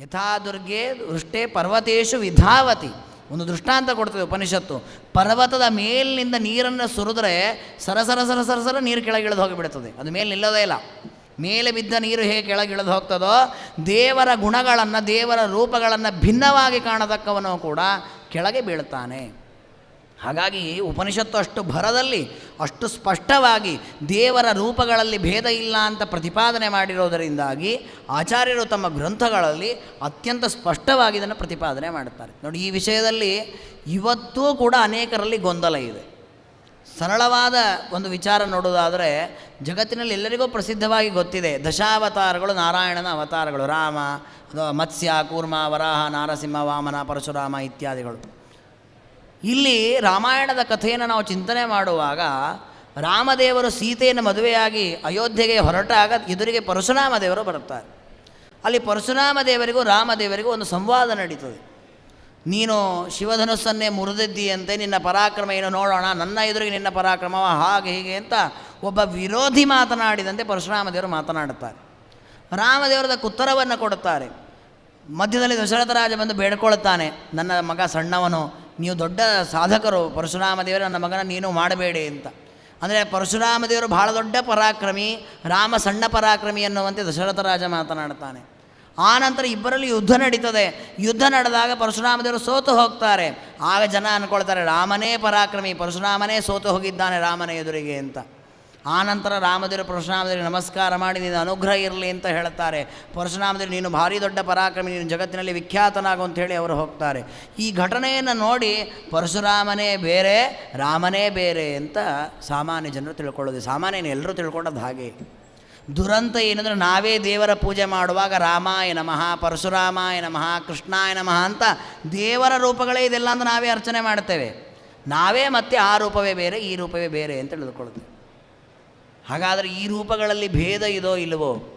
ಯಥಾ ದುರ್ಗೆ ದೃಷ್ಟೇ ಪರ್ವತೇಶು ವಿಧಾವತಿ. ಒಂದು ದೃಷ್ಟಾಂತ ಕೊಡ್ತದೆ ಉಪನಿಷತ್ತು. ಪರ್ವತದ ಮೇಲಿನಿಂದ ನೀರನ್ನು ಸುರಿದ್ರೆ ಸರಸರ ಸರ ಸರ ಸರ ನೀರು ಕೆಳಗಿಳಿದು ಹೋಗಿಬಿಡ್ತದೆ. ಅದು ಮೇಲೆ ನಿಲ್ಲೋದೇ ಇಲ್ಲ. ಮೇಲೆ ಬಿದ್ದ ನೀರು ಹೇಗೆ ಕೆಳಗಿಳಿದು ಹೋಗ್ತದೋ, ದೇವರ ಗುಣಗಳನ್ನು, ದೇವರ ರೂಪಗಳನ್ನು ಭಿನ್ನವಾಗಿ ಕಾಣತಕ್ಕವನು ಕೂಡ ಕೆಳಗೆ ಬೀಳ್ತಾನೆ. ಹಾಗಾಗಿ ಉಪನಿಷತ್ತು ಅಷ್ಟು ಭರದಲ್ಲಿ, ಅಷ್ಟು ಸ್ಪಷ್ಟವಾಗಿ ದೇವರ ರೂಪಗಳಲ್ಲಿ ಭೇದ ಇಲ್ಲ ಅಂತ ಪ್ರತಿಪಾದನೆ ಮಾಡಿರೋದರಿಂದಾಗಿ ಆಚಾರ್ಯರು ತಮ್ಮ ಗ್ರಂಥಗಳಲ್ಲಿ ಅತ್ಯಂತ ಸ್ಪಷ್ಟವಾಗಿ ಇದನ್ನು ಪ್ರತಿಪಾದನೆ ಮಾಡುತ್ತಾರೆ. ನೋಡಿ, ಈ ವಿಷಯದಲ್ಲಿ ಇವತ್ತೂ ಕೂಡ ಅನೇಕರಲ್ಲಿ ಗೊಂದಲ ಇದೆ. ಸರಳವಾದ ಒಂದು ವಿಚಾರ ನೋಡೋದಾದರೆ, ಜಗತ್ತಿನಲ್ಲಿ ಎಲ್ಲರಿಗೂ ಪ್ರಸಿದ್ಧವಾಗಿ ಗೊತ್ತಿದೆ, ದಶಾವತಾರಗಳು ನಾರಾಯಣನ ಅವತಾರಗಳು, ರಾಮ, ಅಥವಾ ಮತ್ಸ್ಯ, ಕೂರ್ಮ, ವರಾಹ, ನಾರಸಿಂಹ, ವಾಮನ, ಪರಶುರಾಮ ಇತ್ಯಾದಿಗಳು. ಇಲ್ಲಿ ರಾಮಾಯಣದ ಕಥೆಯನ್ನು ನಾವು ಚಿಂತನೆ ಮಾಡುವಾಗ ರಾಮದೇವರು ಸೀತೆಯನ್ನು ಮದುವೆಯಾಗಿ ಅಯೋಧ್ಯೆಗೆ ಹೊರಟಾಗ ಎದುರಿಗೆ ಪರಶುರಾಮ ದೇವರು ಬರುತ್ತಾರೆ. ಅಲ್ಲಿ ಪರಶುರಾಮ ದೇವರಿಗೂ ರಾಮದೇವರಿಗೂ ಒಂದು ಸಂವಾದ ನಡೀತದೆ. ನೀನು ಶಿವಧನುಸ್ಸನ್ನೇ ಮುರಿದಿದ್ದೀಯಂತೆ, ನಿನ್ನ ಪರಾಕ್ರಮ ಏನು ನೋಡೋಣ, ನನ್ನ ಎದುರಿಗೆ ನಿನ್ನ ಪರಾಕ್ರಮವ, ಹಾಗೆ ಹೀಗೆ ಅಂತ ಒಬ್ಬ ವಿರೋಧಿ ಮಾತನಾಡಿದಂತೆ ಪರಶುರಾಮ ದೇವರು ಮಾತನಾಡುತ್ತಾರೆ. ರಾಮದೇವರದ ಉತ್ತರವನ್ನು ಕೊಡುತ್ತಾರೆ. ಮಧ್ಯದಲ್ಲಿ ದಶರಥ ರಾಜ ಬಂದು ಬೇಡ್ಕೊಳ್ಳುತ್ತಾನೆ ನನ್ನ ಮಗ ಸಣ್ಣವನು ನೀವು ದೊಡ್ಡ ಸಾಧಕರು, ಪರಶುರಾಮ ದೇವರು, ನನ್ನ ಮಗನ ನೀನು ಮಾಡಬೇಡಿ ಅಂತ. ಅಂದರೆ ಪರಶುರಾಮ ದೇವರು ಬಹಳ ದೊಡ್ಡ ಪರಾಕ್ರಮಿ, ರಾಮ ಸಣ್ಣ ಪರಾಕ್ರಮಿ ಅನ್ನುವಂತೆ ದಶರಥ ರಾಜ ಮಾತನಾಡ್ತಾನೆ. ಆ ನಂತರ ಇಬ್ಬರಲ್ಲಿ ಯುದ್ಧ ನಡೀತದೆ. ಯುದ್ಧ ನಡೆದಾಗ ಪರಶುರಾಮ ದೇವರು ಸೋತು ಹೋಗ್ತಾರೆ. ಆಗ ಜನ ಅಂದ್ಕೊಳ್ತಾರೆ ರಾಮನೇ ಪರಾಕ್ರಮಿ, ಪರಶುರಾಮನೇ ಸೋತು ಹೋಗಿದ್ದಾನೆ ರಾಮನ ಎದುರಿಗೆ ಅಂತ. ಆನಂತರ ರಾಮದೇವರು ಪರಶುರಾಮದೇವರು ನಮಸ್ಕಾರ ಮಾಡಿ, ನೀನು ಅನುಗ್ರಹ ಇರಲಿ ಅಂತ ಹೇಳ್ತಾರೆ ಪರಶುರಾಮದೇವರು, ನೀನು ಭಾರಿ ದೊಡ್ಡ ಪರಾಕ್ರಮಿ, ನೀನು ಜಗತ್ತಿನಲ್ಲಿ ವಿಖ್ಯಾತನಾಗು ಅಂತ ಹೇಳಿ ಅವರು ಹೋಗ್ತಾರೆ. ಈ ಘಟನೆಯನ್ನು ನೋಡಿ ಪರಶುರಾಮನೇ ಬೇರೆ, ರಾಮನೇ ಬೇರೆ ಅಂತ ಸಾಮಾನ್ಯ ಜನರು ತಿಳ್ಕೊಳ್ಳೋದು. ಸಾಮಾನ್ಯ ಎಲ್ಲರೂ ತಿಳ್ಕೊಂಡದ್ದು ಹಾಗೆ. ದುರಂತ ಏನಂದರೆ ನಾವೇ ದೇವರ ಪೂಜೆ ಮಾಡುವಾಗ ರಾಮಾಯ ನಮಃ, ಪರಶುರಾಮಾಯ ನಮಃ, ಕೃಷ್ಣಾಯ ನಮಃ ಅಂತ ದೇವರ ರೂಪಗಳೇ ಇದೆಲ್ಲ ಅಂತ ನಾವೇ ಅರ್ಚನೆ ಮಾಡ್ತೇವೆ ನಾವೇ ಮತ್ತೆ ಆ ರೂಪವೇ ಬೇರೆ, ಈ ರೂಪವೇ ಬೇರೆ ಅಂತ ತಿಳಿದುಕೊಳ್ತೇವೆ ಹಾಗಾದರೆ ಈ ರೂಪಗಳಲ್ಲಿ ಭೇದ ಇದೋ ಇಲ್ಲವೋ?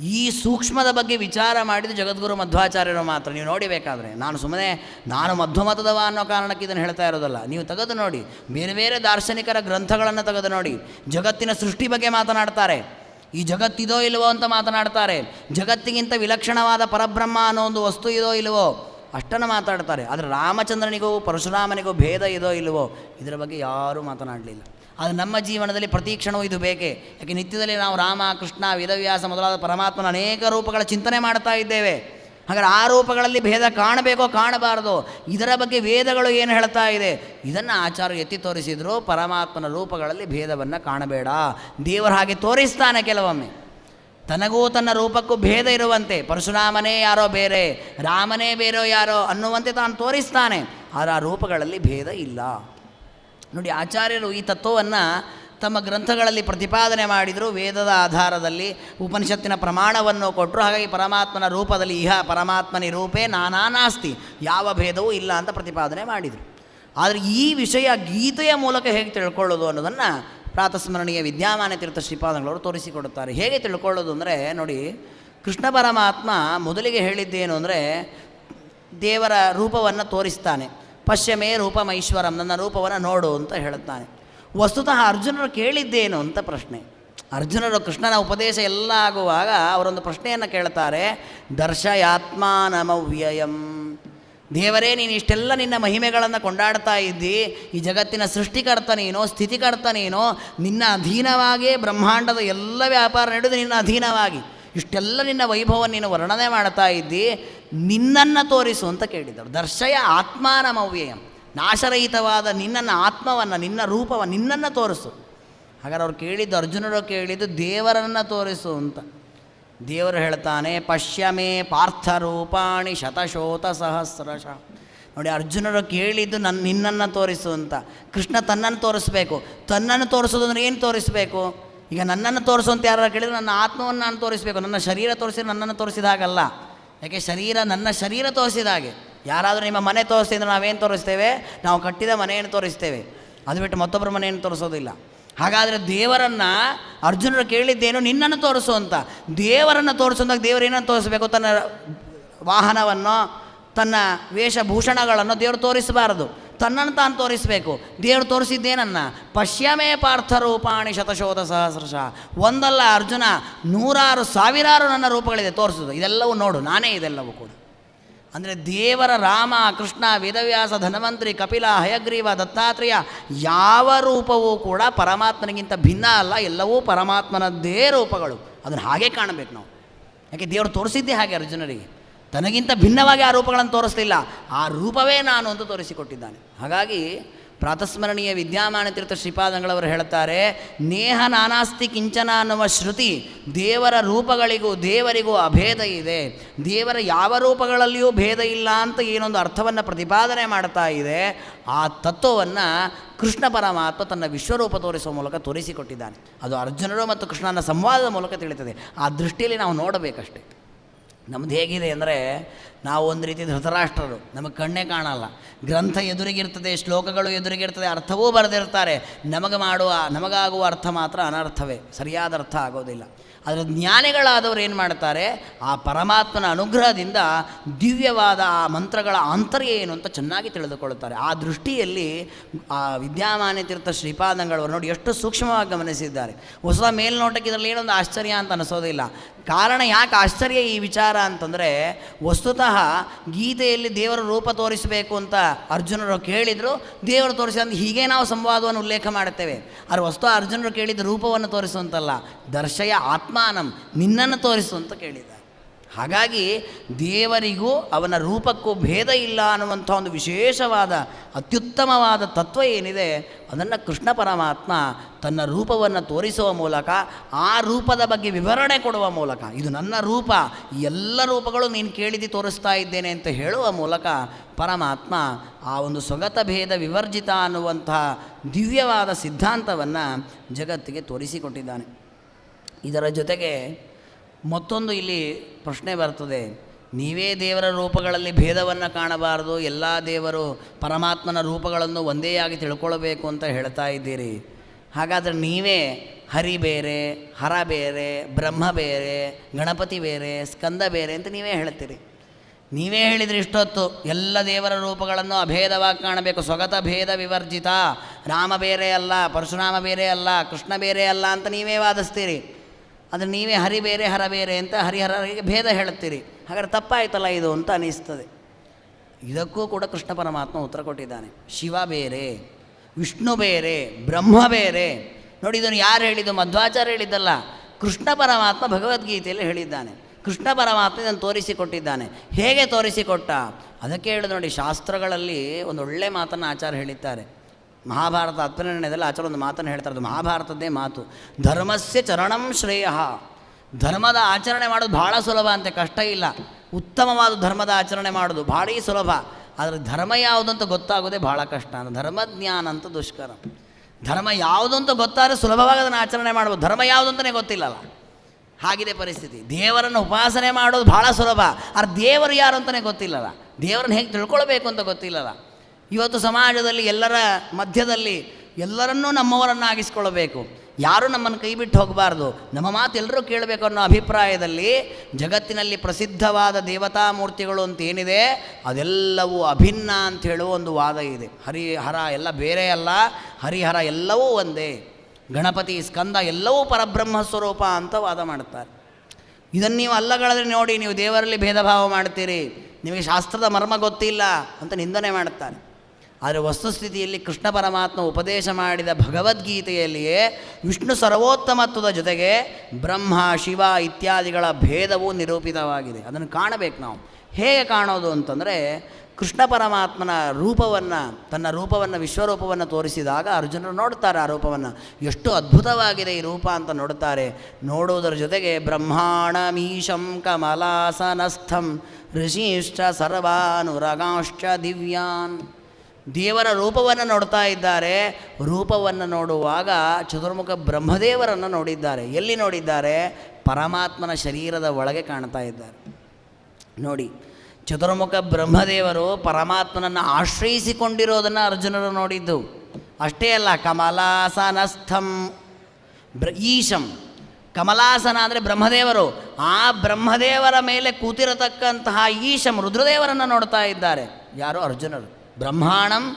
ಈ ಸೂಕ್ಷ್ಮದ ಬಗ್ಗೆ ವಿಚಾರ ಮಾಡಿದ ಜಗದ್ಗುರು ಮಧ್ವಾಚಾರ್ಯರು ಮಾತ್ರ. ನೀವು ನೋಡಿಬೇಕಾದ್ರೆ ನಾನು ಸುಮ್ಮನೆ, ನಾನು ಮಧ್ವಮತದವ ಅನ್ನೋ ಕಾರಣಕ್ಕೆ ಇದನ್ನು ಹೇಳ್ತಾ ಇರೋದಲ್ಲ. ನೀವು ತೆಗೆದು ನೋಡಿ. ಬೇರೆ ಬೇರೆ ದಾರ್ಶನಿಕರ ಗ್ರಂಥಗಳನ್ನು ತೆಗೆದು ನೋಡಿ. ಜಗತ್ತಿನ ಸೃಷ್ಟಿ ಬಗ್ಗೆ ಮಾತನಾಡ್ತಾರೆ. ಈ ಜಗತ್ತಿದೋ ಇಲ್ಲವೋ ಅಂತ ಮಾತನಾಡ್ತಾರೆ. ಜಗತ್ತಿಗಿಂತ ವಿಲಕ್ಷಣವಾದ ಪರಬ್ರಹ್ಮ ಅನ್ನೋ ಒಂದು ವಸ್ತು ಇದೋ ಇಲ್ಲವೋ? ಅಷ್ಟನ್ನು ಮಾತಾಡ್ತಾರೆ. ಆದರೆ ರಾಮಚಂದ್ರನಿಗೂ ಪರಶುರಾಮನಿಗೂ ಭೇದ ಇದೋ ಇಲ್ಲವೋ? ಇದರ ಬಗ್ಗೆ ಯಾರೂ ಮಾತನಾಡಲಿಲ್ಲ. ಅದು ನಮ್ಮ ಜೀವನದಲ್ಲಿ ಪ್ರತಿ ಕ್ಷಣವೂ ಇದು ಬೇಕೇ. ಯಾಕೆ ನಿತ್ಯದಲ್ಲಿ ನಾವು ರಾಮ, ಕೃಷ್ಣ, ವೇದವ್ಯಾಸ ಮೊದಲಾದ ಪರಮಾತ್ಮನ ಅನೇಕ ರೂಪಗಳ ಚಿಂತನೆ ಮಾಡ್ತಾ ಇದ್ದೇವೆ. ಹಾಗಾದ್ರೆ ಆ ರೂಪಗಳಲ್ಲಿ ಭೇದ ಕಾಣಬೇಕೋ, ಕಾಣಬಾರದು? ಇದರ ಬಗ್ಗೆ ವೇದಗಳು ಏನು ಹೇಳ್ತಾ ಇದೆ? ಇದನ್ನು ಆಚಾರ್ಯ ಎತ್ತಿ ತೋರಿಸಿದ್ರು, ಪರಮಾತ್ಮನ ರೂಪಗಳಲ್ಲಿ ಭೇದವನ್ನು ಕಾಣಬೇಡ. ದೇವರ ಹಾಗೆ ತೋರಿಸ್ತಾನೆ ಕೆಲವೊಮ್ಮೆ. ತನಗೂ ತನ್ನ ರೂಪಕ್ಕೂ ಭೇದ ಇರುವಂತೆ. ಪರಶುರಾಮನೇ ಯಾರೋ ಬೇರೆ, ರಾಮನೇ ಬೇರೋ ಯಾರೋ ಅನ್ನುವಂತೆ ತಾನು ತೋರಿಸ್ತಾನೆ. ಆದರೆ ಆ ರೂಪಗಳಲ್ಲಿ ಭೇದ ಇಲ್ಲ. ನೋಡಿ, ಆಚಾರ್ಯರು ಈ ತತ್ವವನ್ನು ತಮ್ಮ ಗ್ರಂಥಗಳಲ್ಲಿ ಪ್ರತಿಪಾದನೆ ಮಾಡಿದರು, ವೇದದ ಆಧಾರದಲ್ಲಿ, ಉಪನಿಷತ್ತಿನ ಪ್ರಮಾಣವನ್ನು ಕೊಟ್ಟರು ಹಾಗಾಗಿ ಪರಮಾತ್ಮನ ರೂಪದಲ್ಲಿ ಇಹ ಪರಮಾತ್ಮನಿ ರೂಪೇ ನಾನಾ ನಾಸ್ತಿ, ಯಾವ ಭೇದವೂ ಇಲ್ಲ ಅಂತ ಪ್ರತಿಪಾದನೆ ಮಾಡಿದರು. ಆದರೆ ಈ ವಿಷಯ ಗೀತೆಯ ಮೂಲಕ ಹೇಗೆ ತಿಳ್ಕೊಳ್ಳೋದು ಅನ್ನೋದನ್ನು ಪ್ರಾತಸ್ಮರಣೀಯ ವಿದ್ಯಾಮಾನ ತೀರ್ಥ ಶ್ರೀಪಾದಗಳವರು ತೋರಿಸಿಕೊಡುತ್ತಾರೆ. ಹೇಗೆ ತಿಳ್ಕೊಳ್ಳೋದು ಅಂದರೆ, ನೋಡಿ, ಕೃಷ್ಣ ಪರಮಾತ್ಮ ಮೊದಲಿಗೆ ಹೇಳಿದ್ದೇನು ಅಂದರೆ, ದೇವರ ರೂಪವನ್ನು ತೋರಿಸ್ತಾನೆ. ಪಶ್ಯಮೇ ರೂಪಮೈಶ್ವರಂ ನನ್ನ ರೂಪವನ್ನು ನೋಡು ಅಂತ ಹೇಳುತ್ತಾನೆ. ವಸ್ತುತಃ ಅರ್ಜುನರು ಕೇಳಿದ್ದೇನು ಅಂತ ಪ್ರಶ್ನೆ. ಅರ್ಜುನರು ಕೃಷ್ಣನ ಉಪದೇಶ ಎಲ್ಲ ಆಗುವಾಗ ಅವರೊಂದು ಪ್ರಶ್ನೆಯನ್ನು ಕೇಳ್ತಾರೆ. ದರ್ಶಯಾತ್ಮಾನಮವ್ಯಯಂ. ದೇವರೇ, ನೀನು ಇಷ್ಟೆಲ್ಲ ನಿನ್ನ ಮಹಿಮೆಗಳನ್ನು ಕೊಂಡಾಡ್ತಾ ಇದ್ದಿ. ಈ ಜಗತ್ತಿನ ಸೃಷ್ಟಿಕರ್ತ ನೀನು, ಸ್ಥಿತಿಕರ್ತ ನೀನು, ನಿನ್ನ ಅಧೀನವಾಗಿಯೇ ಬ್ರಹ್ಮಾಂಡದ ಎಲ್ಲ ವ್ಯಾಪಾರ ನಡೆದು ನಿನ್ನ ಅಧೀನವಾಗಿ. ಇಷ್ಟೆಲ್ಲ ನಿನ್ನ ವೈಭವ ನೀನು ವರ್ಣನೆ ಮಾಡ್ತಾ ಇದ್ದಿ, ನಿನ್ನನ್ನು ತೋರಿಸು ಅಂತ ಕೇಳಿದರು ದರ್ಶಯ ಆತ್ಮಾನಮವ್ಯಯಂ ನಾಶರಹಿತವಾದ ನಿನ್ನನ್ನು ಆತ್ಮವನ್ನು, ನಿನ್ನ ರೂಪವನ್ನು ನಿನ್ನನ್ನು ತೋರಿಸು. ಹಾಗಾದ್ರೆ ಅವ್ರು ಕೇಳಿದ್ದು, ಅರ್ಜುನರು ಕೇಳಿದ್ದು ದೇವರನ್ನು ತೋರಿಸು ಅಂತ. ದೇವರು ಹೇಳ್ತಾನೆ, ಪಶ್ಯಮೇ ಪಾರ್ಥರೂಪಾಣಿ ಶತಶೋತ ಸಹಸ್ರಶ ನೋಡಿ, ಅರ್ಜುನರು ಕೇಳಿದ್ದು ನನ್ನ ನಿನ್ನನ್ನು ತೋರಿಸು ಅಂತ. ಕೃಷ್ಣ ತನ್ನನ್ನು ತೋರಿಸ್ಬೇಕು. ತನ್ನನ್ನು ತೋರಿಸೋದಂದ್ರೆ ಏನು ತೋರಿಸ್ಬೇಕು? ಈಗ ನನ್ನನ್ನು ತೋರಿಸು ಅಂತ ಯಾರು ಕೇಳಿದ್ರೆ ನನ್ನ ಆತ್ಮವನ್ನು ನಾನು ತೋರಿಸಬೇಕು. ನನ್ನ ಶರೀರ ತೋರಿಸಿ ನನ್ನನ್ನು ತೋರಿಸಿದ ಹಾಗಲ್ಲ. ಯಾಕೆ? ಶರೀರ ನನ್ನ ಶರೀರ ತೋರಿಸಿದ ಹಾಗೆ. ಯಾರಾದರೂ ನಿಮ್ಮ ಮನೆ ತೋರಿಸ್ತಿದ್ರೆ ನಾವೇನು ತೋರಿಸ್ತೇವೆ? ನಾವು ಕಟ್ಟಿದ ಮನೆಯನ್ನು ತೋರಿಸ್ತೇವೆ. ಅದು ಬಿಟ್ಟು ಮತ್ತೊಬ್ಬರ ಮನೆಯನ್ನು ತೋರಿಸೋದಿಲ್ಲ. ಹಾಗಾದರೆ ದೇವರನ್ನು ಅರ್ಜುನರು ಕೇಳಿದ್ದೇನು? ನಿನ್ನನ್ನು ತೋರಿಸು ಅಂತ. ದೇವರನ್ನು ತೋರಿಸು ಅಂದಾಗ ದೇವರು ತೋರಿಸಬೇಕು? ತನ್ನ ವಾಹನವನ್ನು, ತನ್ನ ವೇಷಭೂಷಣಗಳನ್ನು ದೇವರು ತೋರಿಸಬಾರದು. ತನ್ನನ್ನು ತಾನು ತೋರಿಸಬೇಕು. ದೇವರು ತೋರಿಸಿದ್ದೇನನ್ನ? ಪಶ್ಯಮೇ ಪಾರ್ಥ ರೂಪಾಣಿ ಶತಶೋಧ ಸಹಸ್ರಶ. ಒಂದಲ್ಲ ಅರ್ಜುನ, ನೂರಾರು, ಸಾವಿರಾರು ನನ್ನ ರೂಪಗಳಿದೆ, ತೋರಿಸೋದು. ಇದೆಲ್ಲವೂ ನೋಡು, ನಾನೇ ಇದೆಲ್ಲವೂ ಕೂಡ. ಅಂದರೆ ದೇವರ ರಾಮ, ಕೃಷ್ಣ, ವೇದವ್ಯಾಸ, ಧನವಂತ್ರಿ, ಕಪಿಲ, ಹಯಗ್ರೀವ, ದತ್ತಾತ್ರೇಯ, ಯಾವ ರೂಪವೂ ಕೂಡ ಪರಮಾತ್ಮನಿಗಿಂತ ಭಿನ್ನ ಅಲ್ಲ, ಎಲ್ಲವೂ ಪರಮಾತ್ಮನದ್ದೇ ರೂಪಗಳು. ಅದನ್ನು ಹಾಗೆ ಕಾಣಬೇಕು ನಾವು. ಯಾಕೆ ದೇವರು ತೋರಿಸಿದ್ದೇ ಹಾಗೆ ಅರ್ಜುನರಿಗೆ. ತನಗಿಂತ ಭಿನ್ನವಾಗಿ ಆ ರೂಪಗಳನ್ನು ತೋರಿಸಲಿಲ್ಲ. ಆ ರೂಪವೇ ನಾನು ಅಂತ ತೋರಿಸಿಕೊಟ್ಟಿದ್ದಾನೆ. ಹಾಗಾಗಿ ಪ್ರಾತಸ್ಮರಣೀಯ ವಿದ್ಯಾಮಾನ ತೀರ್ಥ ಶ್ರೀಪಾದಂಗಳವರು ಹೇಳ್ತಾರೆ ನೇಹ ನಾನಾಸ್ತಿ ಕಿಂಚನ ಅನ್ನುವ ಶ್ರುತಿ ದೇವರ ರೂಪಗಳಿಗೂ ದೇವರಿಗೂ ಅಭೇದ ಇದೆ. ದೇವರ ಯಾವ ರೂಪಗಳಲ್ಲಿಯೂ ಭೇದ ಇಲ್ಲ ಅಂತ ಏನೊಂದು ಅರ್ಥವನ್ನು ಪ್ರತಿಪಾದನೆ ಮಾಡ್ತಾ ಇದೆ. ಆ ತತ್ವವನ್ನು ಕೃಷ್ಣ ಪರಮಾತ್ಮ ತನ್ನ ವಿಶ್ವರೂಪ ತೋರಿಸುವ ಮೂಲಕ ತೋರಿಸಿಕೊಟ್ಟಿದ್ದಾನೆ. ಅದು ಅರ್ಜುನರು ಮತ್ತು ಕೃಷ್ಣನ ಸಂವಾದದ ಮೂಲಕ ತಿಳಿತದೆ. ಆ ದೃಷ್ಟಿಯಲ್ಲಿ ನಾವು ನೋಡಬೇಕಷ್ಟೇ. ನಮ್ದು ಹೇಗಿದೆ ಅಂದರೆ ನಾವು ಒಂದು ರೀತಿ ಧೃತರಾಷ್ಟ್ರರು, ನಮಗೆ ಕಣ್ಣೇ ಕಾಣಲ್ಲ. ಗ್ರಂಥ ಎದುರಿಗಿರ್ತದೆ, ಶ್ಲೋಕಗಳು ಎದುರಿಗಿರ್ತದೆ, ಅರ್ಥವೂ ಬರೆದಿರ್ತಾರೆ. ನಮಗೆ ಮಾಡುವ, ನಮಗಾಗುವ ಅರ್ಥ ಮಾತ್ರ ಅನರ್ಥವೇ. ಸರಿಯಾದ ಅರ್ಥ ಆಗೋದಿಲ್ಲ. ಆದರೆ ಜ್ಞಾನಿಗಳಾದವರು ಏನು ಮಾಡ್ತಾರೆ? ಆ ಪರಮಾತ್ಮನ ಅನುಗ್ರಹದಿಂದ ದಿವ್ಯವಾದ ಆ ಮಂತ್ರಗಳ ಆಂತರ್ಯ ಏನು ಅಂತ ಚೆನ್ನಾಗಿ ತಿಳಿದುಕೊಳ್ಳುತ್ತಾರೆ. ಆ ದೃಷ್ಟಿಯಲ್ಲಿ ಆ ವಿದ್ಯಾಮಾನ್ಯ ತೀರ್ಥ ಶ್ರೀಪಾದಂಗಳವರು ನೋಡಿ ಎಷ್ಟು ಸೂಕ್ಷ್ಮವಾಗಿ ಗಮನಿಸಿದ್ದಾರೆ. ಹೊಸ ಮೇಲ್ನೋಟಕ್ಕೆ ಇದರಲ್ಲಿ ಏನೊಂದು ಆಶ್ಚರ್ಯ ಅಂತ ಅನಿಸೋದಿಲ್ಲ. ಕಾರಣ ಯಾಕೆ ಆಶ್ಚರ್ಯ ಈ ವಿಚಾರ ಅಂತಂದರೆ ವಸ್ತುತಃ ಗೀತೆಯಲ್ಲಿ ದೇವರ ರೂಪ ತೋರಿಸಬೇಕು ಅಂತ ಅರ್ಜುನರು ಕೇಳಿದರು, ದೇವರು ತೋರಿಸಿ ಅಂತ ಹೀಗೆ ನಾವು ಸಂವಾದವನ್ನು ಉಲ್ಲೇಖ ಮಾಡುತ್ತೇವೆ. ಆದರೆ ವಸ್ತು ಅರ್ಜುನರು ಕೇಳಿದ ರೂಪವನ್ನು ತೋರಿಸುವಂತಲ್ಲ, ದರ್ಶಯ ಆತ್ಮಾನಂ ನಿನ್ನನ್ನು ತೋರಿಸು ಅಂತ ಕೇಳಿದ್ದಾರೆ. ಹಾಗಾಗಿ ದೇವರಿಗೂ ಅವನ ರೂಪಕ್ಕೂ ಭೇದ ಇಲ್ಲ ಅನ್ನುವಂಥ ಒಂದು ವಿಶೇಷವಾದ ಅತ್ಯುತ್ತಮವಾದ ತತ್ವ ಏನಿದೆ, ಅದನ್ನು ಕೃಷ್ಣ ಪರಮಾತ್ಮ ತನ್ನ ರೂಪವನ್ನು ತೋರಿಸುವ ಮೂಲಕ, ಆ ರೂಪದ ಬಗ್ಗೆ ವಿವರಣೆ ಕೊಡುವ ಮೂಲಕ, ಇದು ನನ್ನ ರೂಪ ಎಲ್ಲ ರೂಪಗಳು ನೀನು ಕೇಳಿದಿ ತೋರಿಸ್ತಾ ಇದ್ದೇನೆ ಅಂತ ಹೇಳುವ ಮೂಲಕ ಪರಮಾತ್ಮ ಆ ಒಂದು ಸ್ವಗತ ಭೇದ ವಿವರ್ಜಿತ ಅನ್ನುವಂತಹ ದಿವ್ಯವಾದ ಸಿದ್ಧಾಂತವನ್ನು ಜಗತ್ತಿಗೆ ತೋರಿಸಿಕೊಟ್ಟಿದ್ದಾನೆ. ಇದರ ಜೊತೆಗೆ ಮತ್ತೊಂದು ಇಲ್ಲಿ ಪ್ರಶ್ನೆ ಬರ್ತದೆ. ನೀವೇ ದೇವರ ರೂಪಗಳಲ್ಲಿ ಭೇದವನ್ನು ಕಾಣಬಾರದು, ಎಲ್ಲ ದೇವರು ಪರಮಾತ್ಮನ ರೂಪಗಳನ್ನು ಒಂದೇ ಆಗಿ ತಿಳ್ಕೊಳ್ಬೇಕು ಅಂತ ಹೇಳ್ತಾ ಇದ್ದೀರಿ. ಹಾಗಾದರೆ ನೀವೇ ಹರಿ ಬೇರೆ, ಹರ ಬೇರೆ, ಬ್ರಹ್ಮ ಬೇರೆ, ಗಣಪತಿ ಬೇರೆ, ಸ್ಕಂದ ಬೇರೆ ಅಂತ ನೀವೇ ಹೇಳ್ತೀರಿ. ನೀವೇ ಹೇಳಿದ್ರೆ ಇಷ್ಟೊತ್ತು ಎಲ್ಲ ದೇವರ ರೂಪಗಳನ್ನು ಅಭೇದವಾಗಿ ಕಾಣಬೇಕು. ಸ್ವಗತ ಭೇದ ವಿವರ್ಜಿತ, ರಾಮ ಬೇರೆ ಅಲ್ಲ, ಪರಶುರಾಮ ಬೇರೆ ಅಲ್ಲ, ಕೃಷ್ಣ ಬೇರೆ ಅಲ್ಲ ಅಂತ ನೀವೇ ವಾದಿಸ್ತೀರಿ. ಆದರೆ ನೀವೇ ಹರಿ ಬೇರೆ ಹರ ಬೇರೆ ಅಂತ ಹರಿಹರರಿಗೆ ಭೇದ ಹೇಳುತ್ತೀರಿ. ಹಾಗಾದ್ರೆ ತಪ್ಪಾಯ್ತಲ್ಲ ಇದು ಅಂತ ಅನಿಸ್ತದೆ. ಇದಕ್ಕೂ ಕೂಡ ಕೃಷ್ಣ ಪರಮಾತ್ಮ ಉತ್ತರ ಕೊಟ್ಟಿದ್ದಾನೆ. ಶಿವ ಬೇರೆ, ವಿಷ್ಣು ಬೇರೆ, ಬ್ರಹ್ಮ ಬೇರೆ. ನೋಡಿ ಇದನ್ನು ಯಾರು ಹೇಳಿದ್ದು? ಮಧ್ವಾಚಾರ್ಯ ಹೇಳಿದ್ದಲ್ಲ. ಕೃಷ್ಣ ಪರಮಾತ್ಮ ಭಗವದ್ಗೀತೆಯಲ್ಲಿ ಹೇಳಿದ್ದಾನೆ. ಕೃಷ್ಣ ಪರಮಾತ್ಮ ಇದನ್ನು ತೋರಿಸಿಕೊಟ್ಟಿದ್ದಾನೆ. ಹೇಗೆ ತೋರಿಸಿಕೊಟ್ಟ? ಅದಕ್ಕೆ ಹೇಳಿದ ನೋಡಿ, ಶಾಸ್ತ್ರಗಳಲ್ಲಿ ಒಂದು ಒಳ್ಳೆ ಮಾತನ್ನು ಆಚಾರ ಹೇಳಿದ್ದಾರೆ. ಮಹಾಭಾರತ ಹತ್ತನೆರಡನೇದಲ್ಲಿ ಆಚಾರ ಒಂದು ಮಾತನ್ನು ಹೇಳ್ತಾರೆ, ಅದು ಮಹಾಭಾರತದ್ದೇ ಮಾತು. ಧರ್ಮಸ್ಯ ಚರಣಂ ಶ್ರೇಯ. ಧರ್ಮದ ಆಚರಣೆ ಮಾಡೋದು ಭಾಳ ಸುಲಭ ಅಂತೆ, ಕಷ್ಟ ಇಲ್ಲ. ಉತ್ತಮವಾದ ಧರ್ಮದ ಆಚರಣೆ ಮಾಡೋದು ಭಾಳ ಸುಲಭ. ಆದರೆ ಧರ್ಮ ಯಾವುದಂತ ಗೊತ್ತಾಗೋದೇ ಭಾಳ ಕಷ್ಟ. ಅಂತ ಧರ್ಮಜ್ಞಾನ ಅಂತ ದುಷ್ಕರ. ಧರ್ಮ ಯಾವುದು ಅಂತ ಗೊತ್ತಾದರೆ ಸುಲಭವಾಗಿ ಅದನ್ನು ಆಚರಣೆ ಮಾಡ್ಬೋದು. ಧರ್ಮ ಯಾವುದು ಅಂತಲೇ ಗೊತ್ತಿಲ್ಲಲ್ಲ. ಹಾಗಿದೆ ಪರಿಸ್ಥಿತಿ. ದೇವರನ್ನು ಉಪಾಸನೆ ಮಾಡೋದು ಭಾಳ ಸುಲಭ. ಆದರೆ ದೇವರು ಯಾರು ಅಂತಲೇ ಗೊತ್ತಿಲ್ಲಲ್ಲ. ದೇವರನ್ನು ಹೇಗೆ ತಿಳ್ಕೊಳ್ಬೇಕು ಅಂತ ಗೊತ್ತಿಲ್ಲಲ್ಲ. ಇವತ್ತು ಸಮಾಜದಲ್ಲಿ ಎಲ್ಲರ ಮಧ್ಯದಲ್ಲಿ ಎಲ್ಲರನ್ನೂ ನಮ್ಮವರನ್ನಾಗಿಸ್ಕೊಳ್ಬೇಕು ಯಾರೂ ನಮ್ಮನ್ನು ಕೈ ಬಿಟ್ಟು ಹೋಗಬಾರ್ದು. ನಮ್ಮ ಮಾತು ಎಲ್ಲರೂ ಕೇಳಬೇಕು ಅನ್ನೋ ಅಭಿಪ್ರಾಯದಲ್ಲಿ ಜಗತ್ತಿನಲ್ಲಿ ಪ್ರಸಿದ್ಧವಾದ ದೇವತಾ ಮೂರ್ತಿಗಳು ಅಂತ ಏನಿದೆ, ಅದೆಲ್ಲವೂ ಅಭಿನ್ನ ಅಂತ ಹೇಳುವ ಒಂದು ವಾದ ಇದೆ. ಹರಿಹರ ಎಲ್ಲ ಬೇರೆ ಅಲ್ಲ, ಹರಿಹರ ಎಲ್ಲವೂ ಒಂದೇ. ಗಣಪತಿ ಸ್ಕಂದ ಎಲ್ಲವೂ ಪರಬ್ರಹ್ಮ ಸ್ವರೂಪ ಅಂತ ವಾದ ಮಾಡುತ್ತಾರೆ. ಇದನ್ನು ನೀವು ಅಲ್ಲಗಳದ್ರೆ ನೋಡಿ ನೀವು ದೇವರಲ್ಲಿ ಭೇದ ಭಾವ ಮಾಡ್ತೀರಿ ನಿಮಗೆ ಶಾಸ್ತ್ರದ ಮರ್ಮ ಗೊತ್ತಿಲ್ಲ ಅಂತ ನಿಂದನೆ ಮಾಡುತ್ತಾರೆ. ಆದರೆ ವಸ್ತುಸ್ಥಿತಿಯಲ್ಲಿ ಕೃಷ್ಣ ಪರಮಾತ್ಮ ಉಪದೇಶ ಮಾಡಿದ ಭಗವದ್ಗೀತೆಯಲ್ಲಿಯೇ ವಿಷ್ಣು ಸರ್ವೋತ್ತಮತ್ವದ ಜೊತೆಗೆ ಬ್ರಹ್ಮ, ಶಿವ ಇತ್ಯಾದಿಗಳ ಭೇದವು ನಿರೂಪಿತವಾಗಿದೆ. ಅದನ್ನು ಕಾಣಬೇಕು ನಾವು. ಹೇಗೆ ಕಾಣೋದು ಅಂತಂದರೆ ಕೃಷ್ಣ ಪರಮಾತ್ಮನ ರೂಪವನ್ನು, ತನ್ನ ರೂಪವನ್ನು, ವಿಶ್ವರೂಪವನ್ನು ತೋರಿಸಿದಾಗ ಅರ್ಜುನರು ನೋಡ್ತಾರೆ ಆ ರೂಪವನ್ನು. ಎಷ್ಟು ಅದ್ಭುತವಾಗಿದೆ ಈ ರೂಪ ಅಂತ ನೋಡುತ್ತಾರೆ. ನೋಡುವುದರ ಜೊತೆಗೆ ಬ್ರಹ್ಮಾಣಮೀಶಂ ಕಮಲಾಸನಸ್ಥಂ ಋಷಿಶ್ಚ ಸರ್ವಾನುರಗಾಂಶ್ಚ ದಿವ್ಯಾನ್. ದೇವರ ರೂಪವನ್ನು ನೋಡ್ತಾ ಇದ್ದಾರೆ. ರೂಪವನ್ನು ನೋಡುವಾಗ ಚತುರ್ಮುಖ ಬ್ರಹ್ಮದೇವರನ್ನು ನೋಡಿದ್ದಾರೆ. ಎಲ್ಲಿ ನೋಡಿದ್ದಾರೆ? ಪರಮಾತ್ಮನ ಶರೀರದ ಒಳಗೆ ಕಾಣ್ತಾ ಇದ್ದಾರೆ. ನೋಡಿ, ಚತುರ್ಮುಖ ಬ್ರಹ್ಮದೇವರು ಪರಮಾತ್ಮನನ್ನು ಆಶ್ರಯಿಸಿಕೊಂಡಿರೋದನ್ನು ಅರ್ಜುನರು ನೋಡಿದ್ದು. ಅಷ್ಟೇ ಅಲ್ಲ, ಕಮಲಾಸನಸ್ಥಂ ಬ್ರ ಈಶಂ. ಕಮಲಾಸನ ಅಂದರೆ ಬ್ರಹ್ಮದೇವರು. ಆ ಬ್ರಹ್ಮದೇವರ ಮೇಲೆ ಕೂತಿರತಕ್ಕಂತಹ ಈಶಂ ರುದ್ರದೇವರನ್ನು ನೋಡ್ತಾ ಇದ್ದಾರೆ. ಯಾರು? ಅರ್ಜುನರು. ಬ್ರಹ್ಮಾಣಂ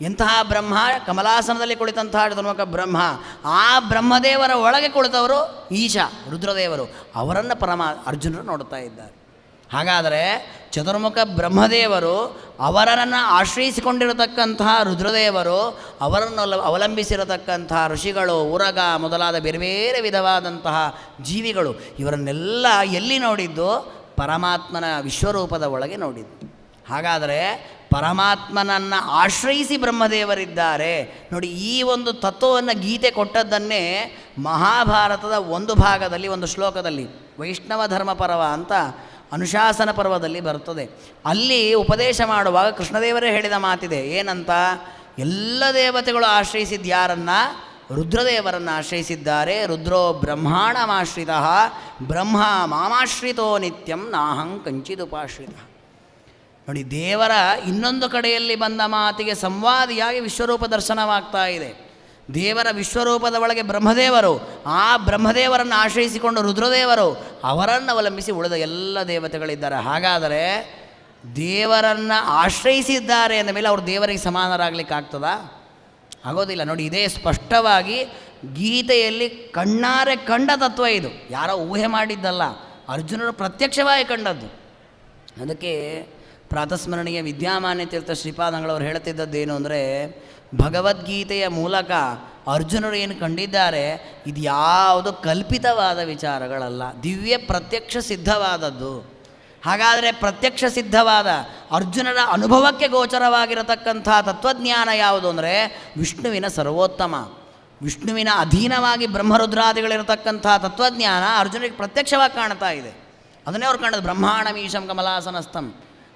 ಎಂತಹ ಬ್ರಹ್ಮ ಕಮಲಾಸನದಲ್ಲಿ ಕುಳಿತಂತಹ ಚತುರ್ಮುಖ ಬ್ರಹ್ಮ, ಆ ಬ್ರಹ್ಮದೇವರ ಒಳಗೆ ಕುಳಿತವರು ಈಶ, ರುದ್ರದೇವರು. ಅವರನ್ನು ಪರಮ ಅರ್ಜುನರು ನೋಡ್ತಾ ಇದ್ದಾರೆ. ಹಾಗಾದರೆ ಚತುರ್ಮುಖ ಬ್ರಹ್ಮದೇವರು ಅವರನ್ನು ಆಶ್ರಯಿಸಿಕೊಂಡಿರತಕ್ಕಂತಹ ರುದ್ರದೇವರು, ಅವರನ್ನು ಅವಲಂಬಿಸಿರತಕ್ಕಂತಹ ಋಷಿಗಳು ಉರಗ ಮೊದಲಾದ ಬೇರೆ ಬೇರೆ ವಿಧವಾದಂತಹ ಜೀವಿಗಳು, ಇವರನ್ನೆಲ್ಲ ಎಲ್ಲಿ ನೋಡಿದ್ದು? ಪರಮಾತ್ಮನ ವಿಶ್ವರೂಪದ ಒಳಗೆ ನೋಡಿದ್ದು. ಹಾಗಾದರೆ ಪರಮಾತ್ಮನನ್ನು ಆಶ್ರಯಿಸಿ ಬ್ರಹ್ಮದೇವರಿದ್ದಾರೆ. ನೋಡಿ, ಈ ಒಂದು ತತ್ವವನ್ನು ಗೀತೆ ಕೊಟ್ಟದ್ದನ್ನೇ ಮಹಾಭಾರತದ ಒಂದು ಭಾಗದಲ್ಲಿ, ಒಂದು ಶ್ಲೋಕದಲ್ಲಿ, ವೈಷ್ಣವ ಧರ್ಮ ಪರ್ವ ಅಂತ ಅನುಶಾಸನ ಪರ್ವದಲ್ಲಿ ಬರುತ್ತದೆ. ಅಲ್ಲಿ ಉಪದೇಶ ಮಾಡುವಾಗ ಕೃಷ್ಣದೇವರೇ ಹೇಳಿದ ಮಾತಿದೆ, ಏನಂತ? ಎಲ್ಲ ದೇವತೆಗಳು ಆಶ್ರಯಿಸಿದ್ದು ಯಾರನ್ನ? ರುದ್ರದೇವರನ್ನು ಆಶ್ರಯಿಸಿದ್ದಾರೆ. ರುದ್ರೋ ಬ್ರಹ್ಮಾಣಮಾಶ್ರಿತ, ಬ್ರಹ್ಮ ಮಾಮಾಶ್ರಿತೋ ನಿತ್ಯಂ ನಾಹಂ ಕಂಚಿದುಪಾಶ್ರಿತ. ನೋಡಿ, ದೇವರ ಇನ್ನೊಂದು ಕಡೆಯಲ್ಲಿ ಬಂದ ಮಾತಿಗೆ ಸಂವಾದಿಯಾಗಿ ವಿಶ್ವರೂಪ ದರ್ಶನವಾಗ್ತಾ ಇದೆ. ದೇವರ ವಿಶ್ವರೂಪದ ಒಳಗೆ ಬ್ರಹ್ಮದೇವರು, ಆ ಬ್ರಹ್ಮದೇವರನ್ನು ಆಶ್ರಯಿಸಿಕೊಂಡು ರುದ್ರದೇವರು, ಅವರನ್ನು ಅವಲಂಬಿಸಿ ಉಳಿದ ಎಲ್ಲ ದೇವತೆಗಳಿದ್ದಾರೆ. ಹಾಗಾದರೆ ದೇವರನ್ನು ಆಶ್ರಯಿಸಿದ್ದಾರೆ ಅಂದ ಮೇಲೆ ಅವರು ದೇವರಿಗೆ ಸಮಾನರಾಗಲಿಕ್ಕೆ ಆಗ್ತದಾ? ಆಗೋದಿಲ್ಲ. ನೋಡಿ, ಇದೇ ಸ್ಪಷ್ಟವಾಗಿ ಗೀತೆಯಲ್ಲಿ ಕಣ್ಣಾರೆ ಕಂಡ ತತ್ವ ಇದು. ಯಾರೋ ಊಹೆ ಮಾಡಿದ್ದಲ್ಲ. ಅರ್ಜುನರು ಪ್ರತ್ಯಕ್ಷವಾಗಿ ಕಂಡದ್ದು. ಅದಕ್ಕೆ ಪ್ರಾತಸ್ಮರಣೀಯ ವಿದ್ಯಾಮಾನ್ಯ ತೀರ್ಥ ಶ್ರೀಪಾದಂಗಳವರು ಏನು ಅಂದರೆ, ಭಗವದ್ಗೀತೆಯ ಮೂಲಕ ಅರ್ಜುನರು ಏನು ಕಂಡಿದ್ದಾರೆ, ಇದು ಯಾವುದು ಕಲ್ಪಿತವಾದ ವಿಚಾರಗಳಲ್ಲ, ದಿವ್ಯ ಪ್ರತ್ಯಕ್ಷ ಸಿದ್ಧವಾದದ್ದು. ಹಾಗಾದರೆ ಪ್ರತ್ಯಕ್ಷ ಸಿದ್ಧವಾದ ಅರ್ಜುನರ ಅನುಭವಕ್ಕೆ ಗೋಚರವಾಗಿರತಕ್ಕಂಥ ತತ್ವಜ್ಞಾನ ಯಾವುದು ಅಂದರೆ, ವಿಷ್ಣುವಿನ ಸರ್ವೋತ್ತಮ. ವಿಷ್ಣುವಿನ ಅಧೀನವಾಗಿ ಬ್ರಹ್ಮರುದ್ರಾದಿಗಳಿರತಕ್ಕಂಥ ತತ್ವಜ್ಞಾನ ಅರ್ಜುನಿಗೆ ಪ್ರತ್ಯಕ್ಷವಾಗಿ ಕಾಣ್ತಾ ಇದೆ. ಅದನ್ನೇ ಅವ್ರು ಕಾಣೋದು ಬ್ರಹ್ಮಾಣಮೀಶಂ ಕಮಲಾಸನಸ್ಥಂ.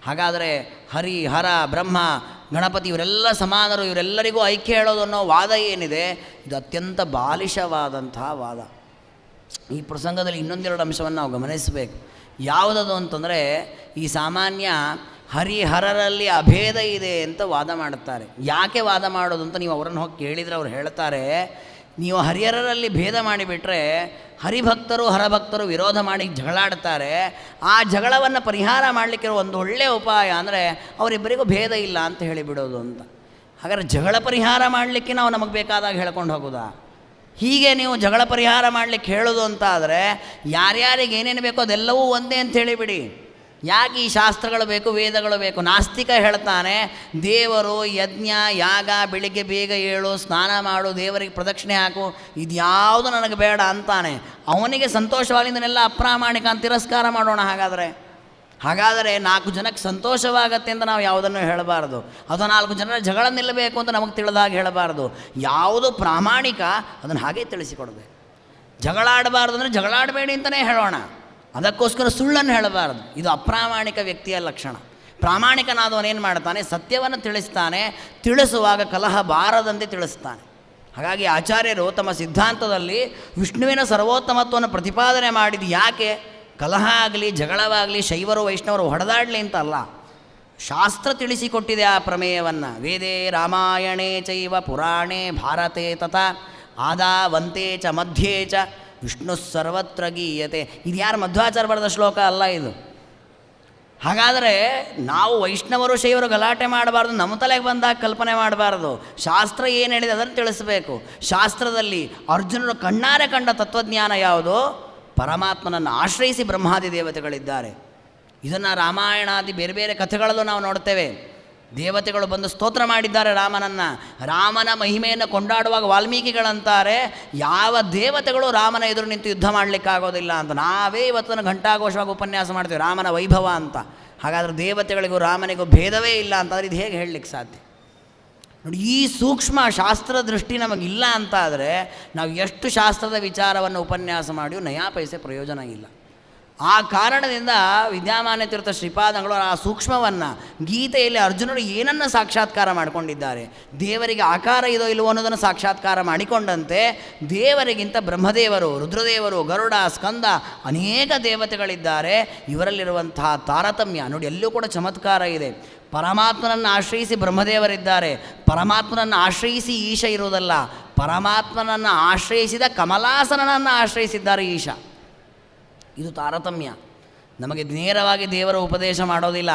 ಹಾಗಾದರೆ ಹರಿ, ಹರ, ಬ್ರಹ್ಮ, ಗಣಪತಿ ಇವರೆಲ್ಲ ಸಮಾನರು, ಇವರೆಲ್ಲರಿಗೂ ಐಕ್ಯ ಹೇಳೋದು ಅನ್ನೋ ವಾದ ಏನಿದೆ? ಇದು ಅತ್ಯಂತ ಬಾಲಿಶವಾದಂತಹ ವಾದ. ಈ ಪ್ರಸಂಗದಲ್ಲಿ ಇನ್ನೊಂದೆರಡು ಅಂಶವನ್ನು ನಾವು ಗಮನಿಸಬೇಕು. ಯಾವುದದು ಅಂತಂದರೆ, ಈ ಸಾಮಾನ್ಯ ಹರಿಹರರಲ್ಲಿ ಅಭೇದ ಇದೆ ಅಂತ ವಾದ ಮಾಡುತ್ತಾರೆ. ಯಾಕೆ ವಾದ ಮಾಡೋದು ಅಂತ ನೀವು ಅವರನ್ನು ಹೋಗಿ ಕೇಳಿದರೆ ಅವ್ರು ಹೇಳ್ತಾರೆ ನೀವು ಹರಿಹರರಲ್ಲಿ ಭೇದ ಮಾಡಿಬಿಟ್ರೆ ಹರಿಭಕ್ತರು ಹರಭಕ್ತರು ವಿರೋಧ ಮಾಡಿ ಜಗಳಾಡ್ತಾರೆ. ಆ ಜಗಳವನ್ನು ಪರಿಹಾರ ಮಾಡಲಿಕ್ಕಿರೋ ಒಂದು ಒಳ್ಳೆಯ ಉಪಾಯ ಅಂದರೆ ಅವರಿಬ್ಬರಿಗೂ ಭೇದ ಇಲ್ಲ ಅಂತ ಹೇಳಿಬಿಡೋದು ಅಂತ. ಹಾಗಾದ್ರೆ ಜಗಳ ಪರಿಹಾರ ಮಾಡಲಿಕ್ಕೆ ನಾವು ನಮಗೆ ಬೇಕಾದಾಗ ಹೇಳ್ಕೊಂಡು ಹೋಗೋದಾ? ಹೀಗೆ ನೀವು ಜಗಳ ಪರಿಹಾರ ಮಾಡಲಿಕ್ಕೆ ಹೇಳೋದು ಅಂತ ಆದರೆ ಯಾರ್ಯಾರಿಗೆ ಏನೇನು ಬೇಕೋ ಅದೆಲ್ಲವೂ ಒಂದೇ ಅಂತ ಹೇಳಿಬಿಡಿ. ಯಾಕೆ ಈ ಶಾಸ್ತ್ರಗಳು ಬೇಕು, ವೇದಗಳು ಬೇಕು. ನಾಸ್ತಿಕ ಹೇಳ್ತಾನೆ, ದೇವರು ಯಜ್ಞ, ಯಾಗ, ಬೆಳಿಗ್ಗೆ ಬೇಗ ಏಳು, ಸ್ನಾನ ಮಾಡು, ದೇವರಿಗೆ ಪ್ರದಕ್ಷಿಣೆ ಹಾಕು, ಇದ್ಯಾವುದು ನನಗೆ ಬೇಡ ಅಂತಾನೆ. ಅವನಿಗೆ ಸಂತೋಷವಾಗಿದ್ದನ್ನೆಲ್ಲ ಅಪ್ರಾಮಾಣಿಕ ಅಂತ ತಿರಸ್ಕಾರ ಮಾಡೋಣ ಹಾಗಾದರೆ. ಹಾಗಾದರೆ ನಾಲ್ಕು ಜನಕ್ಕೆ ಸಂತೋಷವಾಗತ್ತೆ ಅಂತ ನಾವು ಯಾವುದನ್ನು ಹೇಳಬಾರ್ದು. ಅದು ನಾಲ್ಕು ಜನರ ಜಗಳ ನಿಲ್ಲಬೇಕು ಅಂತ ನಮಗೆ ತಿಳಿದಾಗ ಹೇಳಬಾರ್ದು. ಯಾವುದು ಪ್ರಾಮಾಣಿಕ ಅದನ್ನು ಹಾಗೆ ತಿಳಿಸಿಕೊಡ್ಬೇಕು. ಜಗಳಾಡಬಾರ್ದು ಅಂದರೆ ಜಗಳಾಡಬೇಡಿ ಅಂತಲೇ ಹೇಳೋಣ. ಅದಕ್ಕೋಸ್ಕರ ಸುಳ್ಳನ್ನು ಹೇಳಬಾರ್ದು. ಇದು ಅಪ್ರಾಮಾಣಿಕ ವ್ಯಕ್ತಿಯ ಲಕ್ಷಣ. ಪ್ರಾಮಾಣಿಕನಾದವನು ಏನು ಮಾಡ್ತಾನೆ? ಸತ್ಯವನ್ನು ತಿಳಿಸ್ತಾನೆ. ತಿಳಿಸುವಾಗ ಕಲಹ ಬಾರದಂತೆ ತಿಳಿಸ್ತಾನೆ. ಹಾಗಾಗಿ ಆಚಾರ್ಯರು ತಮ್ಮ ಸಿದ್ಧಾಂತದಲ್ಲಿ ವಿಷ್ಣುವಿನ ಸರ್ವೋತ್ತಮತ್ವವನ್ನು ಪ್ರತಿಪಾದನೆ ಮಾಡಿದ್ದು ಯಾಕೆ? ಕಲಹ ಆಗಲಿ, ಜಗಳವಾಗಲಿ, ಶೈವರು, ವೈಷ್ಣವರು ಹೊಡೆದಾಡಲಿ ಅಂತ ಅಲ್ಲ ಶಾಸ್ತ್ರ ತಿಳಿಸಿಕೊಟ್ಟಿದೆ ಆ ಪ್ರಮೇಯವನ್ನು. ವೇದೇ ರಾಮಾಯಣೇ ಚೈವ ಪುರಾಣೇ ಭಾರತೆ ತಥಾ ಆದಾವಂತೆ ಚ ಮಧ್ಯೆ ಚ. ವಿಷ್ಣು ಸರ್ವತ್ರ ಗೀಯತೆ. ಇದು ಯಾರು ಮಧ್ವಾಚಾರ ಬರೆದ ಶ್ಲೋಕ ಅಲ್ಲ ಇದು. ಹಾಗಾದರೆ ನಾವು ವೈಷ್ಣವರು ಶೈವರು ಗಲಾಟೆ ಮಾಡಬಾರ್ದು, ನಮ್ಮ ತಲೆಗೆ ಬಂದಾಗ ಕಲ್ಪನೆ ಮಾಡಬಾರ್ದು. ಶಾಸ್ತ್ರ ಏನು ಹೇಳಿದೆ ಅದನ್ನು ತಿಳಿಸಬೇಕು. ಶಾಸ್ತ್ರದಲ್ಲಿ ಅರ್ಜುನರು ಕಣ್ಣಾರೆ ಕಂಡ ತತ್ವಜ್ಞಾನ ಯಾವುದು? ಪರಮಾತ್ಮನನ್ನು ಆಶ್ರಯಿಸಿ ಬ್ರಹ್ಮಾದಿ ದೇವತೆಗಳಿದ್ದಾರೆ. ಇದನ್ನು ರಾಮಾಯಣಾದಿ ಬೇರೆ ಬೇರೆ ಕಥೆಗಳಲ್ಲೂ ನಾವು ನೋಡ್ತೇವೆ. ದೇವತೆಗಳು ಬಂದು ಸ್ತೋತ್ರ ಮಾಡಿದ್ದಾರೆ ರಾಮನನ್ನು. ರಾಮನ ಮಹಿಮೆಯನ್ನು ಕೊಂಡಾಡುವಾಗ ವಾಲ್ಮೀಕಿಗಳಂತಾರೆ, ಯಾವ ದೇವತೆಗಳು ರಾಮನ ಎದುರು ನಿಂತು ಯುದ್ಧ ಮಾಡಲಿಕ್ಕಾಗೋದಿಲ್ಲ ಅಂತ. ನಾವೇ ಇವತ್ತನ್ನು ಘಂಟಾಘೋಷವಾಗಿ ಉಪನ್ಯಾಸ ಮಾಡ್ತೀವಿ, ರಾಮನ ವೈಭವ ಅಂತ. ಹಾಗಾದರೆ ದೇವತೆಗಳಿಗೂ ರಾಮನಿಗೂ ಭೇದವೇ ಇಲ್ಲ ಅಂತಂದರೆ ಇದು ಹೇಗೆ ಹೇಳಲಿಕ್ಕೆ ಸಾಧ್ಯ? ನೋಡಿ, ಈ ಸೂಕ್ಷ್ಮ ಶಾಸ್ತ್ರ ದೃಷ್ಟಿ ನಮಗಿಲ್ಲ ಅಂತಾದರೆ, ನಾವು ಎಷ್ಟು ಶಾಸ್ತ್ರದ ವಿಚಾರವನ್ನು ಉಪನ್ಯಾಸ ಮಾಡಿಯೂ ನಯಾ ಪೈಸೆ ಪ್ರಯೋಜನ ಇಲ್ಲ. ಆ ಕಾರಣದಿಂದ ವಿದ್ಯಾಮಾನ ತೀರ್ಥ ಶ್ರೀಪಾದಂಗಳು ಆ ಸೂಕ್ಷ್ಮವನ್ನು ಗೀತೆಯಲ್ಲಿ ಅರ್ಜುನರು ಏನನ್ನು ಸಾಕ್ಷಾತ್ಕಾರ ಮಾಡಿಕೊಂಡಿದ್ದಾರೆ? ದೇವರಿಗೆ ಆಕಾರ ಇದೋ ಇಲ್ಲವೋ ಅನ್ನೋದನ್ನು ಸಾಕ್ಷಾತ್ಕಾರ ಮಾಡಿಕೊಂಡಂತೆ ದೇವರಿಗಿಂತ ಬ್ರಹ್ಮದೇವರು, ರುದ್ರದೇವರು, ಗರುಡ, ಸ್ಕಂದ ಅನೇಕ ದೇವತೆಗಳಿದ್ದಾರೆ. ಇವರಲ್ಲಿರುವಂತಹ ತಾರತಮ್ಯ ನೋಡಿ ಎಲ್ಲೂ ಕೂಡ ಚಮತ್ಕಾರ ಇದೆ. ಪರಮಾತ್ಮನನ್ನು ಆಶ್ರಯಿಸಿ ಬ್ರಹ್ಮದೇವರಿದ್ದಾರೆ. ಪರಮಾತ್ಮನನ್ನು ಆಶ್ರಯಿಸಿ ಈಶ ಇರುವುದಲ್ಲ. ಪರಮಾತ್ಮನನ್ನು ಆಶ್ರಯಿಸಿದ ಕಮಲಾಸನನನ್ನು ಆಶ್ರಯಿಸಿದ್ದಾರೆ ಈಶ. ಇದು ತಾರತಮ್ಯ. ನಮಗೆ ನೇರವಾಗಿ ದೇವರ ಉಪದೇಶ ಮಾಡೋದಿಲ್ಲ.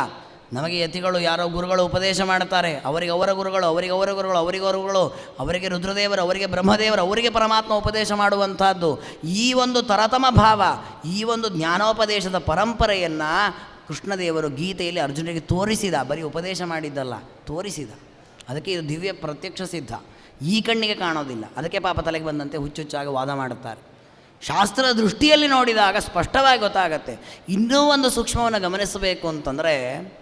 ನಮಗೆ ಯತಿಗಳು, ಯಾರೋ ಗುರುಗಳು ಉಪದೇಶ ಮಾಡ್ತಾರೆ ಅವರಿಗೆ ಅವರ ಗುರುಗಳು, ಅವರಿಗೆ ಅವರ ಗುರುಗಳು, ಅವರಿಗೆ ಅವರ ಗುರುಗಳು, ಅವರಿಗೆ ರುದ್ರದೇವರು, ಅವರಿಗೆ ಬ್ರಹ್ಮದೇವರು, ಅವರಿಗೆ ಪರಮಾತ್ಮ ಉಪದೇಶ ಮಾಡುವಂಥದ್ದು. ಈ ಒಂದು ತರತಮ ಭಾವ, ಈ ಒಂದು ಜ್ಞಾನೋಪದೇಶದ ಪರಂಪರೆಯನ್ನು ಕೃಷ್ಣದೇವರು ಗೀತೆಯಲ್ಲಿ ಅರ್ಜುನಿಗೆ ತೋರಿಸಿದ. ಬರೀ ಉಪದೇಶ ಮಾಡಿದ್ದಲ್ಲ, ತೋರಿಸಿದ. ಅದಕ್ಕೆ ಇದು ದಿವ್ಯ ಪ್ರತ್ಯಕ್ಷ ಸಿದ್ಧ. ಈ ಕಣ್ಣಿಗೆ ಕಾಣೋದಿಲ್ಲ. ಅದಕ್ಕೆ ಪಾಪ ತಲೆಗೆ ಬಂದಂತೆ ಹುಚ್ಚುಚ್ಚಾಗಿ ವಾದ ಮಾಡುತ್ತಾರೆ. ಶಾಸ್ತ್ರ ದೃಷ್ಟಿಯಲ್ಲಿ ನೋಡಿದಾಗ ಸ್ಪಷ್ಟವಾಗಿ ಗೊತ್ತಾಗತ್ತೆ. ಇನ್ನೂ ಒಂದು ಸೂಕ್ಷ್ಮವನ್ನು ಗಮನಿಸಬೇಕು ಅಂತಂದರೆ,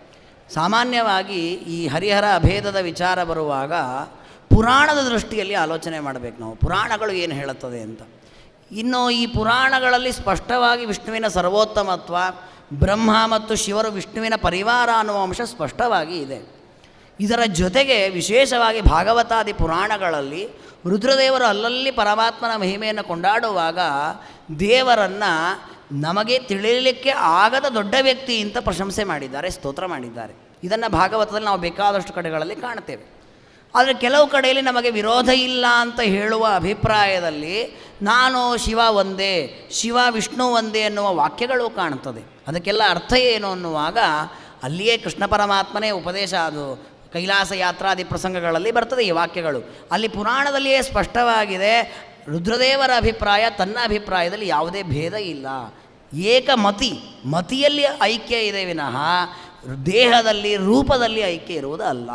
ಸಾಮಾನ್ಯವಾಗಿ ಈ ಹರಿಹರ ಅಭೇದದ ವಿಚಾರ ಬರುವಾಗ ಪುರಾಣದ ದೃಷ್ಟಿಯಲ್ಲಿ ಆಲೋಚನೆ ಮಾಡಬೇಕು ನಾವು. ಪುರಾಣಗಳು ಏನು ಹೇಳುತ್ತದೆ ಅಂತ. ಇನ್ನು ಈ ಪುರಾಣಗಳಲ್ಲಿ ಸ್ಪಷ್ಟವಾಗಿ ವಿಷ್ಣುವಿನ ಸರ್ವೋತ್ತಮತ್ವ, ಬ್ರಹ್ಮ ಮತ್ತು ಶಿವರು ವಿಷ್ಣುವಿನ ಪರಿವಾರ ಅನ್ನುವ ಅಂಶ ಸ್ಪಷ್ಟವಾಗಿ ಇದೆ. ಇದರ ಜೊತೆಗೆ ವಿಶೇಷವಾಗಿ ಭಾಗವತಾದಿ ಪುರಾಣಗಳಲ್ಲಿ ರುದ್ರದೇವರು ಅಲ್ಲಲ್ಲಿ ಪರಮಾತ್ಮನ ಮಹಿಮೆಯನ್ನು ಕೊಂಡಾಡುವಾಗ ದೇವರನ್ನು ನಮಗೆ ತಿಳಿಯಲಿಕ್ಕೆ ಆಗದ ದೊಡ್ಡ ವ್ಯಕ್ತಿ ಅಂತ ಪ್ರಶಂಸೆ ಮಾಡಿದ್ದಾರೆ, ಸ್ತೋತ್ರ ಮಾಡಿದ್ದಾರೆ. ಇದನ್ನು ಭಾಗವತದಲ್ಲಿ ನಾವು ಬೇಕಾದಷ್ಟು ಕಡೆಗಳಲ್ಲಿ ಕಾಣ್ತೇವೆ ಆದರೆ ಕೆಲವು ಕಡೆಯಲ್ಲಿ ನಮಗೆ ವಿರೋಧ ಇಲ್ಲ ಅಂತ ಹೇಳುವ ಅಭಿಪ್ರಾಯದಲ್ಲಿ ನಾನು ಶಿವ ಒಂದೇ, ಶಿವ ವಿಷ್ಣು ಒಂದೇ ಅನ್ನುವ ವಾಕ್ಯಗಳು ಕಾಣುತ್ತದೆ. ಅದಕ್ಕೆಲ್ಲ ಅರ್ಥ ಏನು ಅನ್ನುವಾಗ ಅಲ್ಲಿಯೇ ಕೃಷ್ಣ ಪರಮಾತ್ಮನೇ ಉಪದೇಶ ಅದು. ಕೈಲಾಸ ಯಾತ್ರಾದಿ ಪ್ರಸಂಗಗಳಲ್ಲಿ ಬರ್ತದೆ ಈ ವಾಕ್ಯಗಳು. ಅಲ್ಲಿ ಪುರಾಣದಲ್ಲಿಯೇ ಸ್ಪಷ್ಟವಾಗಿದೆ, ರುದ್ರದೇವರ ಅಭಿಪ್ರಾಯ, ತನ್ನ ಅಭಿಪ್ರಾಯದಲ್ಲಿ ಯಾವುದೇ ಭೇದ ಇಲ್ಲ. ಏಕಮತಿ, ಮತಿಯಲ್ಲಿ ಐಕ್ಯ ಇದೆ ವಿನಃ, ದೇಹದಲ್ಲಿ, ರೂಪದಲ್ಲಿ ಐಕ್ಯ ಇರುವುದು ಅಲ್ಲ.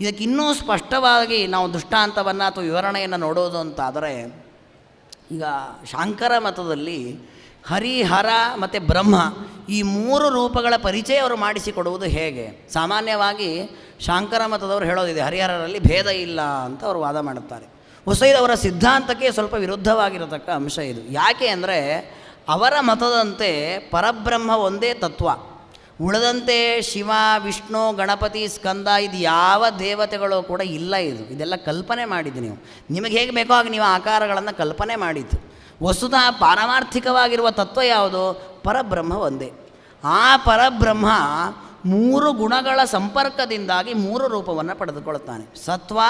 ಇದಕ್ಕೆ ಇನ್ನೂ ಸ್ಪಷ್ಟವಾಗಿ ನಾವು ದೃಷ್ಟಾಂತವನ್ನು ಅಥವಾ ವಿವರಣೆಯನ್ನು ನೋಡೋದು ಅಂತಾದರೆ, ಈಗ ಶಾಂಕರ ಮತದಲ್ಲಿ ಹರಿ ಹರ ಮತ್ತು ಬ್ರಹ್ಮ ಈ ಮೂರು ರೂಪಗಳ ಪರಿಚಯ ಅವರು ಮಾಡಿಸಿಕೊಡುವುದು ಹೇಗೆ? ಸಾಮಾನ್ಯವಾಗಿ ಶಾಂಕರ ಮತದವರು ಹೇಳೋದಿದೆ, ಹರಿಹರರಲ್ಲಿ ಭೇದ ಇಲ್ಲ ಅಂತ ಅವರು ವಾದ ಮಾಡುತ್ತಾರೆ. ಅವರ ಸಿದ್ಧಾಂತಕ್ಕೆ ಸ್ವಲ್ಪ ವಿರುದ್ಧವಾಗಿರತಕ್ಕ ಅಂಶ ಇದು. ಯಾಕೆ ಅಂದರೆ ಅವರ ಮತದಂತೆ ಪರಬ್ರಹ್ಮ ಒಂದೇ ತತ್ವ. ಉಳಿದಂತೆ ಶಿವ, ವಿಷ್ಣು, ಗಣಪತಿ, ಸ್ಕಂದ ಇದು ಯಾವ ದೇವತೆಗಳು ಕೂಡ ಇಲ್ಲ ಇದು. ಇದೆಲ್ಲ ಕಲ್ಪನೆ ಮಾಡಿದ್ದು ನೀವು. ನಿಮಗೆ ಹೇಗೆ ಬೇಕೋ ಹಾಗೆ ನೀವು ಆಕಾರಗಳನ್ನು ಕಲ್ಪನೆ ಮಾಡಿದ್ದು. ವಸ್ತುತಃ ಪಾರಮಾರ್ಥಿಕವಾಗಿರುವ ತತ್ವ ಯಾವುದು? ಪರಬ್ರಹ್ಮ ಒಂದೇ. ಆ ಪರಬ್ರಹ್ಮ ಮೂರು ಗುಣಗಳ ಸಂಪರ್ಕದಿಂದಾಗಿ ಮೂರು ರೂಪವನ್ನು ಪಡೆದುಕೊಳ್ಳುತ್ತಾನೆ. ಸತ್ವ,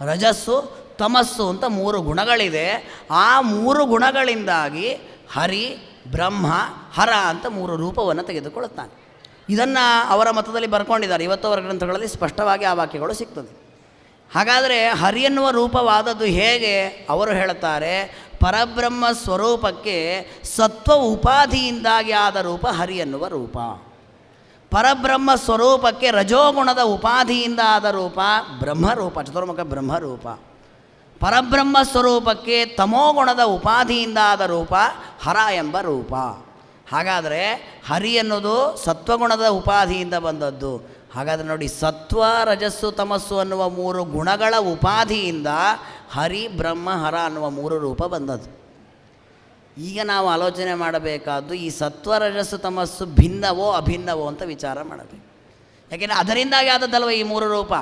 ರಜಸ್ಸು, ತಮಸ್ಸು ಅಂತ ಮೂರು ಗುಣಗಳಿದೆ. ಆ ಮೂರು ಗುಣಗಳಿಂದಾಗಿ ಹರಿ, ಬ್ರಹ್ಮ, ಹರ ಅಂತ ಮೂರು ರೂಪವನ್ನು ತೆಗೆದುಕೊಳ್ಳುತ್ತಾನೆ. ಇದನ್ನು ಅವರ ಮತದಲ್ಲಿ ಬರ್ಕೊಂಡಿದ್ದಾರೆ. ಇವತ್ತು ಅವರ ಗ್ರಂಥಗಳಲ್ಲಿ ಸ್ಪಷ್ಟವಾಗಿ ಆ ವಾಕ್ಯಗಳು ಸಿಗ್ತದೆ. ಹಾಗಾದರೆ ಹರಿ ಎನ್ನುವ ರೂಪವಾದದ್ದು ಹೇಗೆ? ಅವರು ಹೇಳುತ್ತಾರೆ ಪರಬ್ರಹ್ಮ ಸ್ವರೂಪಕ್ಕೆ ಸತ್ವ ಉಪಾಧಿಯಿಂದಾಗಿ ಆದ ರೂಪ ಹರಿ ಎನ್ನುವ ರೂಪ. ಪರಬ್ರಹ್ಮ ಸ್ವರೂಪಕ್ಕೆ ರಜೋಗುಣದ ಉಪಾಧಿಯಿಂದ ಆದ ರೂಪ ಬ್ರಹ್ಮರೂಪ, ಚತುರ್ಮುಖ ಬ್ರಹ್ಮರೂಪ. ಪರಬ್ರಹ್ಮ ಸ್ವರೂಪಕ್ಕೆ ತಮೋಗುಣದ ಉಪಾಧಿಯಿಂದ ಆದ ರೂಪ ಹರ ಎಂಬ ರೂಪ. ಹಾಗಾದರೆ ಹರಿ ಅನ್ನೋದು ಸತ್ವಗುಣದ ಉಪಾಧಿಯಿಂದ ಬಂದದ್ದು. ಹಾಗಾದರೆ ನೋಡಿ, ಸತ್ವ, ರಜಸ್ಸು, ತಮಸ್ಸು ಅನ್ನುವ ಮೂರು ಗುಣಗಳ ಉಪಾಧಿಯಿಂದ ಹರಿ ಬ್ರಹ್ಮ ಹರ ಅನ್ನುವ ಮೂರು ರೂಪ ಬಂದದ್ದು. ಈಗ ನಾವು ಆಲೋಚನೆ ಮಾಡಬೇಕಾದ್ದು ಈ ಸತ್ವ ರಜಸ್ಸು ತಮಸ್ಸು ಭಿನ್ನವೋ ಅಭಿನ್ನವೋ ಅಂತ ವಿಚಾರ ಮಾಡಬೇಕು. ಯಾಕೆಂದರೆ ಅದರಿಂದಾಗಿ ಆದದ್ದಲ್ವ ಈ ಮೂರು ರೂಪ?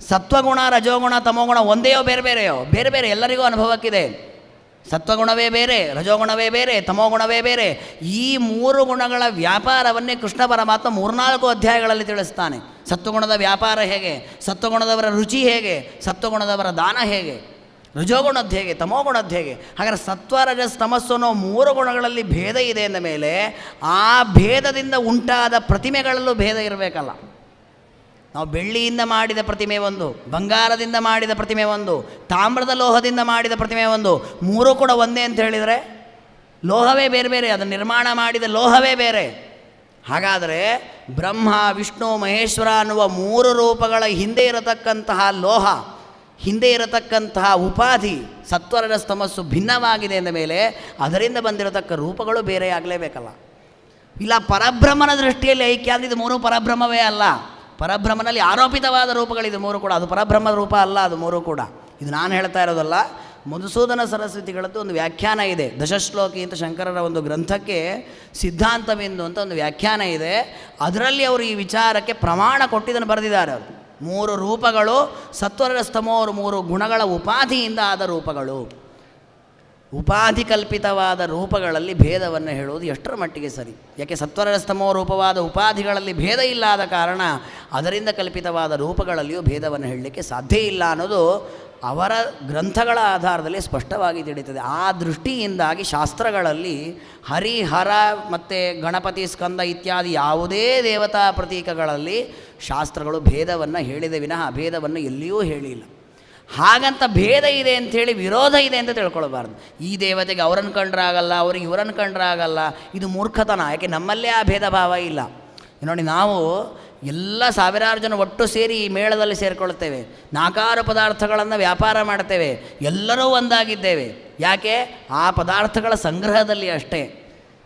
ಸತ್ವಗುಣ, ರಜೋಗುಣ, ತಮೋಗುಣ ಒಂದೆಯೋ ಬೇರೆ ಬೇರೆಯೋ? ಬೇರೆ ಬೇರೆ ಎಲ್ಲರಿಗೂ ಅನುಭವಕ್ಕಿದೆ. ಸತ್ವಗುಣವೇ ಬೇರೆ, ರಜೋಗುಣವೇ ಬೇರೆ, ತಮೋಗುಣವೇ ಬೇರೆ. ಈ ಮೂರು ಗುಣಗಳ ವ್ಯಾಪಾರವನ್ನೇ ಕೃಷ್ಣ ಪರಮಾತ್ಮ ಮೂರ್ನಾಲ್ಕು ಅಧ್ಯಾಯಗಳಲ್ಲಿ ತಿಳಿಸ್ತಾನೆ. ಸತ್ವಗುಣದ ವ್ಯಾಪಾರ ಹೇಗೆ? ಸತ್ವಗುಣದವರ ರುಚಿ ಹೇಗೆ? ಸತ್ವಗುಣದವರ ದಾನ ಹೇಗೆ? ರಜೋಗುಣದ್ದು ಹೇಗೆ? ತಮೋಗುಣದ್ದು ಹೇಗೆ? ಹಾಗಾದರೆ ಸತ್ವ, ರಜಸ್, ತಮಸ್ಸು ಅನ್ನೋ ಮೂರು ಗುಣಗಳಲ್ಲಿ ಭೇದ ಇದೆ ಅಂದ ಮೇಲೆ ಆ ಭೇದದಿಂದ ಉಂಟಾದ ಪ್ರತಿಮೆಗಳಲ್ಲೂ ಭೇದ ಇರಬೇಕಲ್ಲ. ನಾವು ಬೆಳ್ಳಿಯಿಂದ ಮಾಡಿದ ಪ್ರತಿಮೆ ಒಂದು, ಬಂಗಾರದಿಂದ ಮಾಡಿದ ಪ್ರತಿಮೆ ಒಂದು, ತಾಮ್ರದ ಲೋಹದಿಂದ ಮಾಡಿದ ಪ್ರತಿಮೆ ಒಂದು, ಮೂರೂ ಕೂಡ ಒಂದೇ ಅಂತ ಹೇಳಿದರೆ ಲೋಹವೇ ಬೇರೆ ಬೇರೆ, ಅದನ್ನು ನಿರ್ಮಾಣ ಮಾಡಿದ ಲೋಹವೇ ಬೇರೆ. ಹಾಗಾದರೆ ಬ್ರಹ್ಮ, ವಿಷ್ಣು, ಮಹೇಶ್ವರ ಅನ್ನುವ ಮೂರು ರೂಪಗಳ ಹಿಂದೆ ಇರತಕ್ಕಂತಹ ಲೋಹ, ಹಿಂದೆ ಇರತಕ್ಕಂತಹ ಉಪಾಧಿ ಸತ್ವರದ ಸ್ತಮಸ್ಸು ಭಿನ್ನವಾಗಿದೆ ಎಂದ ಮೇಲೆ ಅದರಿಂದ ಬಂದಿರತಕ್ಕ ರೂಪಗಳು ಬೇರೆ ಆಗಲೇಬೇಕಲ್ಲ ಇಲ್ಲ ಪರಬ್ರಹ್ಮನ ದೃಷ್ಟಿಯಲ್ಲಿ ಐಕ್ಯ ಅಂದರೆ ಇದು ಮೂರು ಪರಬ್ರಹ್ಮವೇ ಅಲ್ಲ. ಪರಬ್ರಹ್ಮನಲ್ಲಿ ಆರೋಪಿತವಾದ ರೂಪಗಳಿದೆ, ಮೂರು ಕೂಡ. ಅದು ಪರಬ್ರಹ್ಮ ರೂಪ ಅಲ್ಲ, ಅದು ಮೂರು ಕೂಡ. ಇದು ನಾನು ಹೇಳ್ತಾ ಇರೋದಲ್ಲ, ಮಧುಸೂದನ ಸರಸ್ವತಿಗಳದ್ದು ಒಂದು ವ್ಯಾಖ್ಯಾನ ಇದೆ. ದಶಶ್ಲೋಕಿ ಅಂತ ಶಂಕರರ ಒಂದು ಗ್ರಂಥಕ್ಕೆ ಸಿದ್ಧಾಂತವೆಂದು ಅಂತ ಒಂದು ವ್ಯಾಖ್ಯಾನ ಇದೆ. ಅದರಲ್ಲಿ ಅವರು ಈ ವಿಚಾರಕ್ಕೆ ಪ್ರಮಾಣ ಕೊಟ್ಟಿದ್ದನ್ನು ಬರೆದಿದ್ದಾರೆ ಅವರು. ಮೂರು ರೂಪಗಳು, ಸತ್ವರಸ್ತಮೋರು ಮೂರು ಗುಣಗಳ ಉಪಾಧಿಯಿಂದ ಆದ ರೂಪಗಳು. ಉಪಾಧಿ ಕಲ್ಪಿತವಾದ ರೂಪಗಳಲ್ಲಿ ಭೇದವನ್ನು ಹೇಳುವುದು ಎಷ್ಟರ ಮಟ್ಟಿಗೆ ಸರಿ. ಯಾಕೆ ಸತ್ವರಸ್ತಮೋ ರೂಪವಾದ ಉಪಾಧಿಗಳಲ್ಲಿ ಭೇದ ಇಲ್ಲದ ಕಾರಣ ಅದರಿಂದ ಕಲ್ಪಿತವಾದ ರೂಪಗಳಲ್ಲಿಯೂ ಭೇದವನ್ನು ಹೇಳಲಿಕ್ಕೆ ಸಾಧ್ಯ ಇಲ್ಲ ಅನ್ನೋದು ಅವರ ಗ್ರಂಥಗಳ ಆಧಾರದಲ್ಲಿ ಸ್ಪಷ್ಟವಾಗಿ ತಿಳಿಯುತ್ತದೆ. ಆ ದೃಷ್ಟಿಯಿಂದಾಗಿ ಶಾಸ್ತ್ರಗಳಲ್ಲಿ ಹರಿಹರ ಮತ್ತು ಗಣಪತಿ ಸ್ಕಂದ ಇತ್ಯಾದಿ ಯಾವುದೇ ದೇವತಾ ಪ್ರತೀಕಗಳಲ್ಲಿ ಶಾಸ್ತ್ರಗಳು ಭೇದವನ್ನು ಹೇಳಿದ ವಿನಃ ಭೇದವನ್ನು ಎಲ್ಲಿಯೂ ಹೇಳಿಲ್ಲ. ಹಾಗಂತ ಭೇದ ಇದೆ ಅಂಥೇಳಿ ವಿರೋಧ ಇದೆ ಅಂತ ತಿಳ್ಕೊಳ್ಬಾರ್ದು. ಈ ದೇವತೆಗೆ ಅವರನ್ನು ಕಂಡ್ರಾಗಲ್ಲ, ಅವ್ರಿಗೆ ಇವರನ್ನು ಕಂಡ್ರೆ ಆಗಲ್ಲ ಇದು ಮೂರ್ಖತನ. ಯಾಕೆ? ನಮ್ಮಲ್ಲೇ ಆ ಭೇದ ಭಾವ ಇಲ್ಲ ನೋಡಿ, ನಾವು ಎಲ್ಲ ಸಾವಿರಾರು ಜನ ಒಟ್ಟು ಸೇರಿ ಈ ಮೇಳದಲ್ಲಿ ಸೇರಿಕೊಳ್ತೇವೆ. ನಾಕಾರು ಪದಾರ್ಥಗಳನ್ನು ವ್ಯಾಪಾರ ಮಾಡ್ತೇವೆ. ಎಲ್ಲರೂ ಒಂದಾಗಿದ್ದೇವೆ. ಯಾಕೆ? ಆ ಪದಾರ್ಥಗಳ ಸಂಗ್ರಹದಲ್ಲಿ ಅಷ್ಟೇ.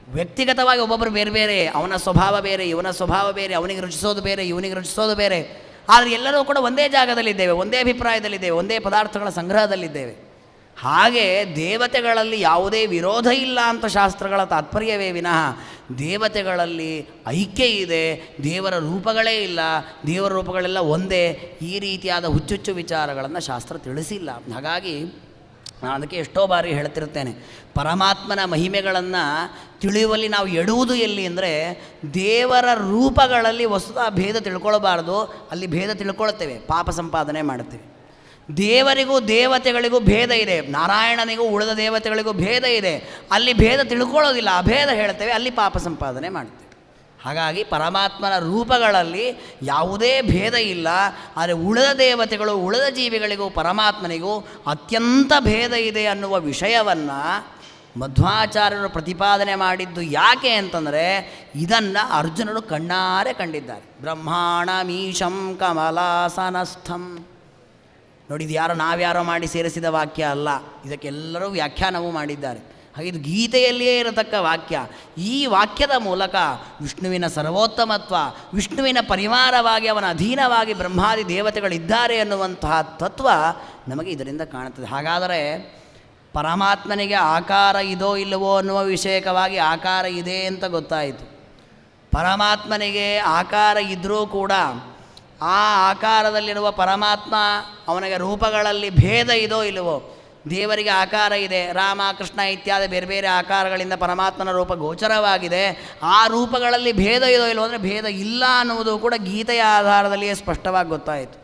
ವ್ಯಕ್ತಿಗತವಾಗಿ ಒಬ್ಬೊಬ್ಬರು ಬೇರೆ ಬೇರೆ, ಅವನ ಸ್ವಭಾವ ಬೇರೆ, ಇವನ ಸ್ವಭಾವ ಬೇರೆ, ಅವನಿಗೆ ರುಚಿಸೋದು ಬೇರೆ, ಇವನಿಗೆ ರುಚಿಸೋದು ಬೇರೆ. ಆದರೆ ಎಲ್ಲರೂ ಕೂಡ ಒಂದೇ ಜಾಗದಲ್ಲಿದ್ದೇವೆ, ಒಂದೇ ಅಭಿಪ್ರಾಯದಲ್ಲಿದ್ದೇವೆ, ಒಂದೇ ಪದಾರ್ಥಗಳ ಸಂಗ್ರಹದಲ್ಲಿದ್ದೇವೆ. ಹಾಗೆ ದೇವತೆಗಳಲ್ಲಿ ಯಾವುದೇ ವಿರೋಧ ಇಲ್ಲ ಅಂತ ಶಾಸ್ತ್ರಗಳ ತಾತ್ಪರ್ಯವೇ ವಿನಃ ದೇವತೆಗಳಲ್ಲಿ ಐಕ್ಯ ಇದೆ, ದೇವರ ರೂಪಗಳೇ ಇಲ್ಲ, ದೇವರ ರೂಪಗಳೆಲ್ಲ ಒಂದೇ, ಈ ರೀತಿಯಾದ ಹುಚ್ಚುಚ್ಚು ವಿಚಾರಗಳನ್ನು ಶಾಸ್ತ್ರ ತಿಳಿಸಿಲ್ಲ. ಹಾಗಾಗಿ ನಾನು ಅದಕ್ಕೆ ಎಷ್ಟೋ ಬಾರಿ ಹೇಳ್ತಿರ್ತೇನೆ ಪರಮಾತ್ಮನ ಮಹಿಮೆಗಳನ್ನು ತಿಳಿಯುವಲ್ಲಿ ನಾವು ಎಡುವುದು ಎಲ್ಲಿ ಅಂದರೆ ದೇವರ ರೂಪಗಳಲ್ಲಿ ವಸ್ತುತ ಭೇದ ತಿಳ್ಕೊಳ್ಬಾರ್ದು, ಅಲ್ಲಿ ಭೇದ ತಿಳ್ಕೊಳ್ತೇವೆ, ಪಾಪ ಸಂಪಾದನೆ ಮಾಡ್ತೇವೆ. ದೇವರಿಗೂ ದೇವತೆಗಳಿಗೂ ಭೇದ ಇದೆ, ನಾರಾಯಣನಿಗೂ ಉಳಿದ ದೇವತೆಗಳಿಗೂ ಭೇದ ಇದೆ, ಅಲ್ಲಿ ಭೇದ ತಿಳ್ಕೊಳ್ಳೋದಿಲ್ಲ, ಅಭೇದ ಹೇಳ್ತೇವೆ, ಅಲ್ಲಿ ಪಾಪ ಸಂಪಾದನೆ ಮಾಡ್ತೇವೆ. ಹಾಗಾಗಿ ಪರಮಾತ್ಮನ ರೂಪಗಳಲ್ಲಿ ಯಾವುದೇ ಭೇದ ಇಲ್ಲ, ಆದರೆ ಉಳಿದ ದೇವತೆಗಳು, ಉಳಿದ ಜೀವಿಗಳಿಗೂ, ಪರಮಾತ್ಮನಿಗೂ ಅತ್ಯಂತ ಭೇದ ಇದೆ ಅನ್ನುವ ವಿಷಯವನ್ನು ಮಧ್ವಾಚಾರ್ಯರು ಪ್ರತಿಪಾದನೆ ಮಾಡಿದ್ದು ಯಾಕೆ ಅಂತಂದರೆ, ಇದನ್ನು ಅರ್ಜುನರು ಕಣ್ಣಾರೆ ಕಂಡಿದ್ದಾರೆ. ಬ್ರಹ್ಮಾಣ ಮೀಶಂ ಕಮಲಾಸನಸ್ಥಂ. ನೋಡಿ ಇದು ಯಾರೋ ನಾವ್ಯಾರೋ ಮಾಡಿ ಸೇರಿಸಿದ ವಾಕ್ಯ ಅಲ್ಲ. ಇದಕ್ಕೆಲ್ಲರೂ ವ್ಯಾಖ್ಯಾನವೂ ಮಾಡಿದ್ದಾರೆ. ಇದು ಗೀತೆಯಲ್ಲಿಯೇ ಇರತಕ್ಕ ವಾಕ್ಯ. ಈ ವಾಕ್ಯದ ಮೂಲಕ ವಿಷ್ಣುವಿನ ಸರ್ವೋತ್ತಮತ್ವ, ವಿಷ್ಣುವಿನ ಪರಿವಾರವಾಗಿ ಅವನ ಅಧೀನವಾಗಿ ಬ್ರಹ್ಮಾದಿ ದೇವತೆಗಳಿದ್ದಾರೆ ಅನ್ನುವಂತಹ ತತ್ವ ನಮಗೆ ಇದರಿಂದ ಕಾಣುತ್ತದೆ. ಹಾಗಾದರೆ ಪರಮಾತ್ಮನಿಗೆ ಆಕಾರ ಇದೋ ಇಲ್ಲವೋ ಅನ್ನುವ ವಿಷಯಕವಾಗಿ ಆಕಾರ ಇದೆ ಅಂತ ಗೊತ್ತಾಯಿತು. ಪರಮಾತ್ಮನಿಗೆ ಆಕಾರ ಇದ್ದರೂ ಕೂಡ ಆ ಆಕಾರದಲ್ಲಿರುವ ಪರಮಾತ್ಮ ಅವನಿಗೆ ರೂಪಗಳಲ್ಲಿ ಭೇದ ಇದೋ ಇಲ್ಲವೋ ದೇವರಿಗೆ ಆಕಾರ ಇದೆ. ರಾಮ, ಕೃಷ್ಣ ಇತ್ಯಾದಿ ಬೇರೆ ಬೇರೆ ಆಕಾರಗಳಿಂದ ಪರಮಾತ್ಮನ ರೂಪ ಗೋಚರವಾಗಿದೆ. ಆ ರೂಪಗಳಲ್ಲಿ ಭೇದ ಇದೋ ಇಲ್ಲೋ ಅಂದರೆ ಭೇದ ಇಲ್ಲ ಅನ್ನುವುದು ಕೂಡ ಗೀತೆಯ ಆಧಾರದಲ್ಲಿಯೇ ಸ್ಪಷ್ಟವಾಗಿ ಗೊತ್ತಾಯಿತು.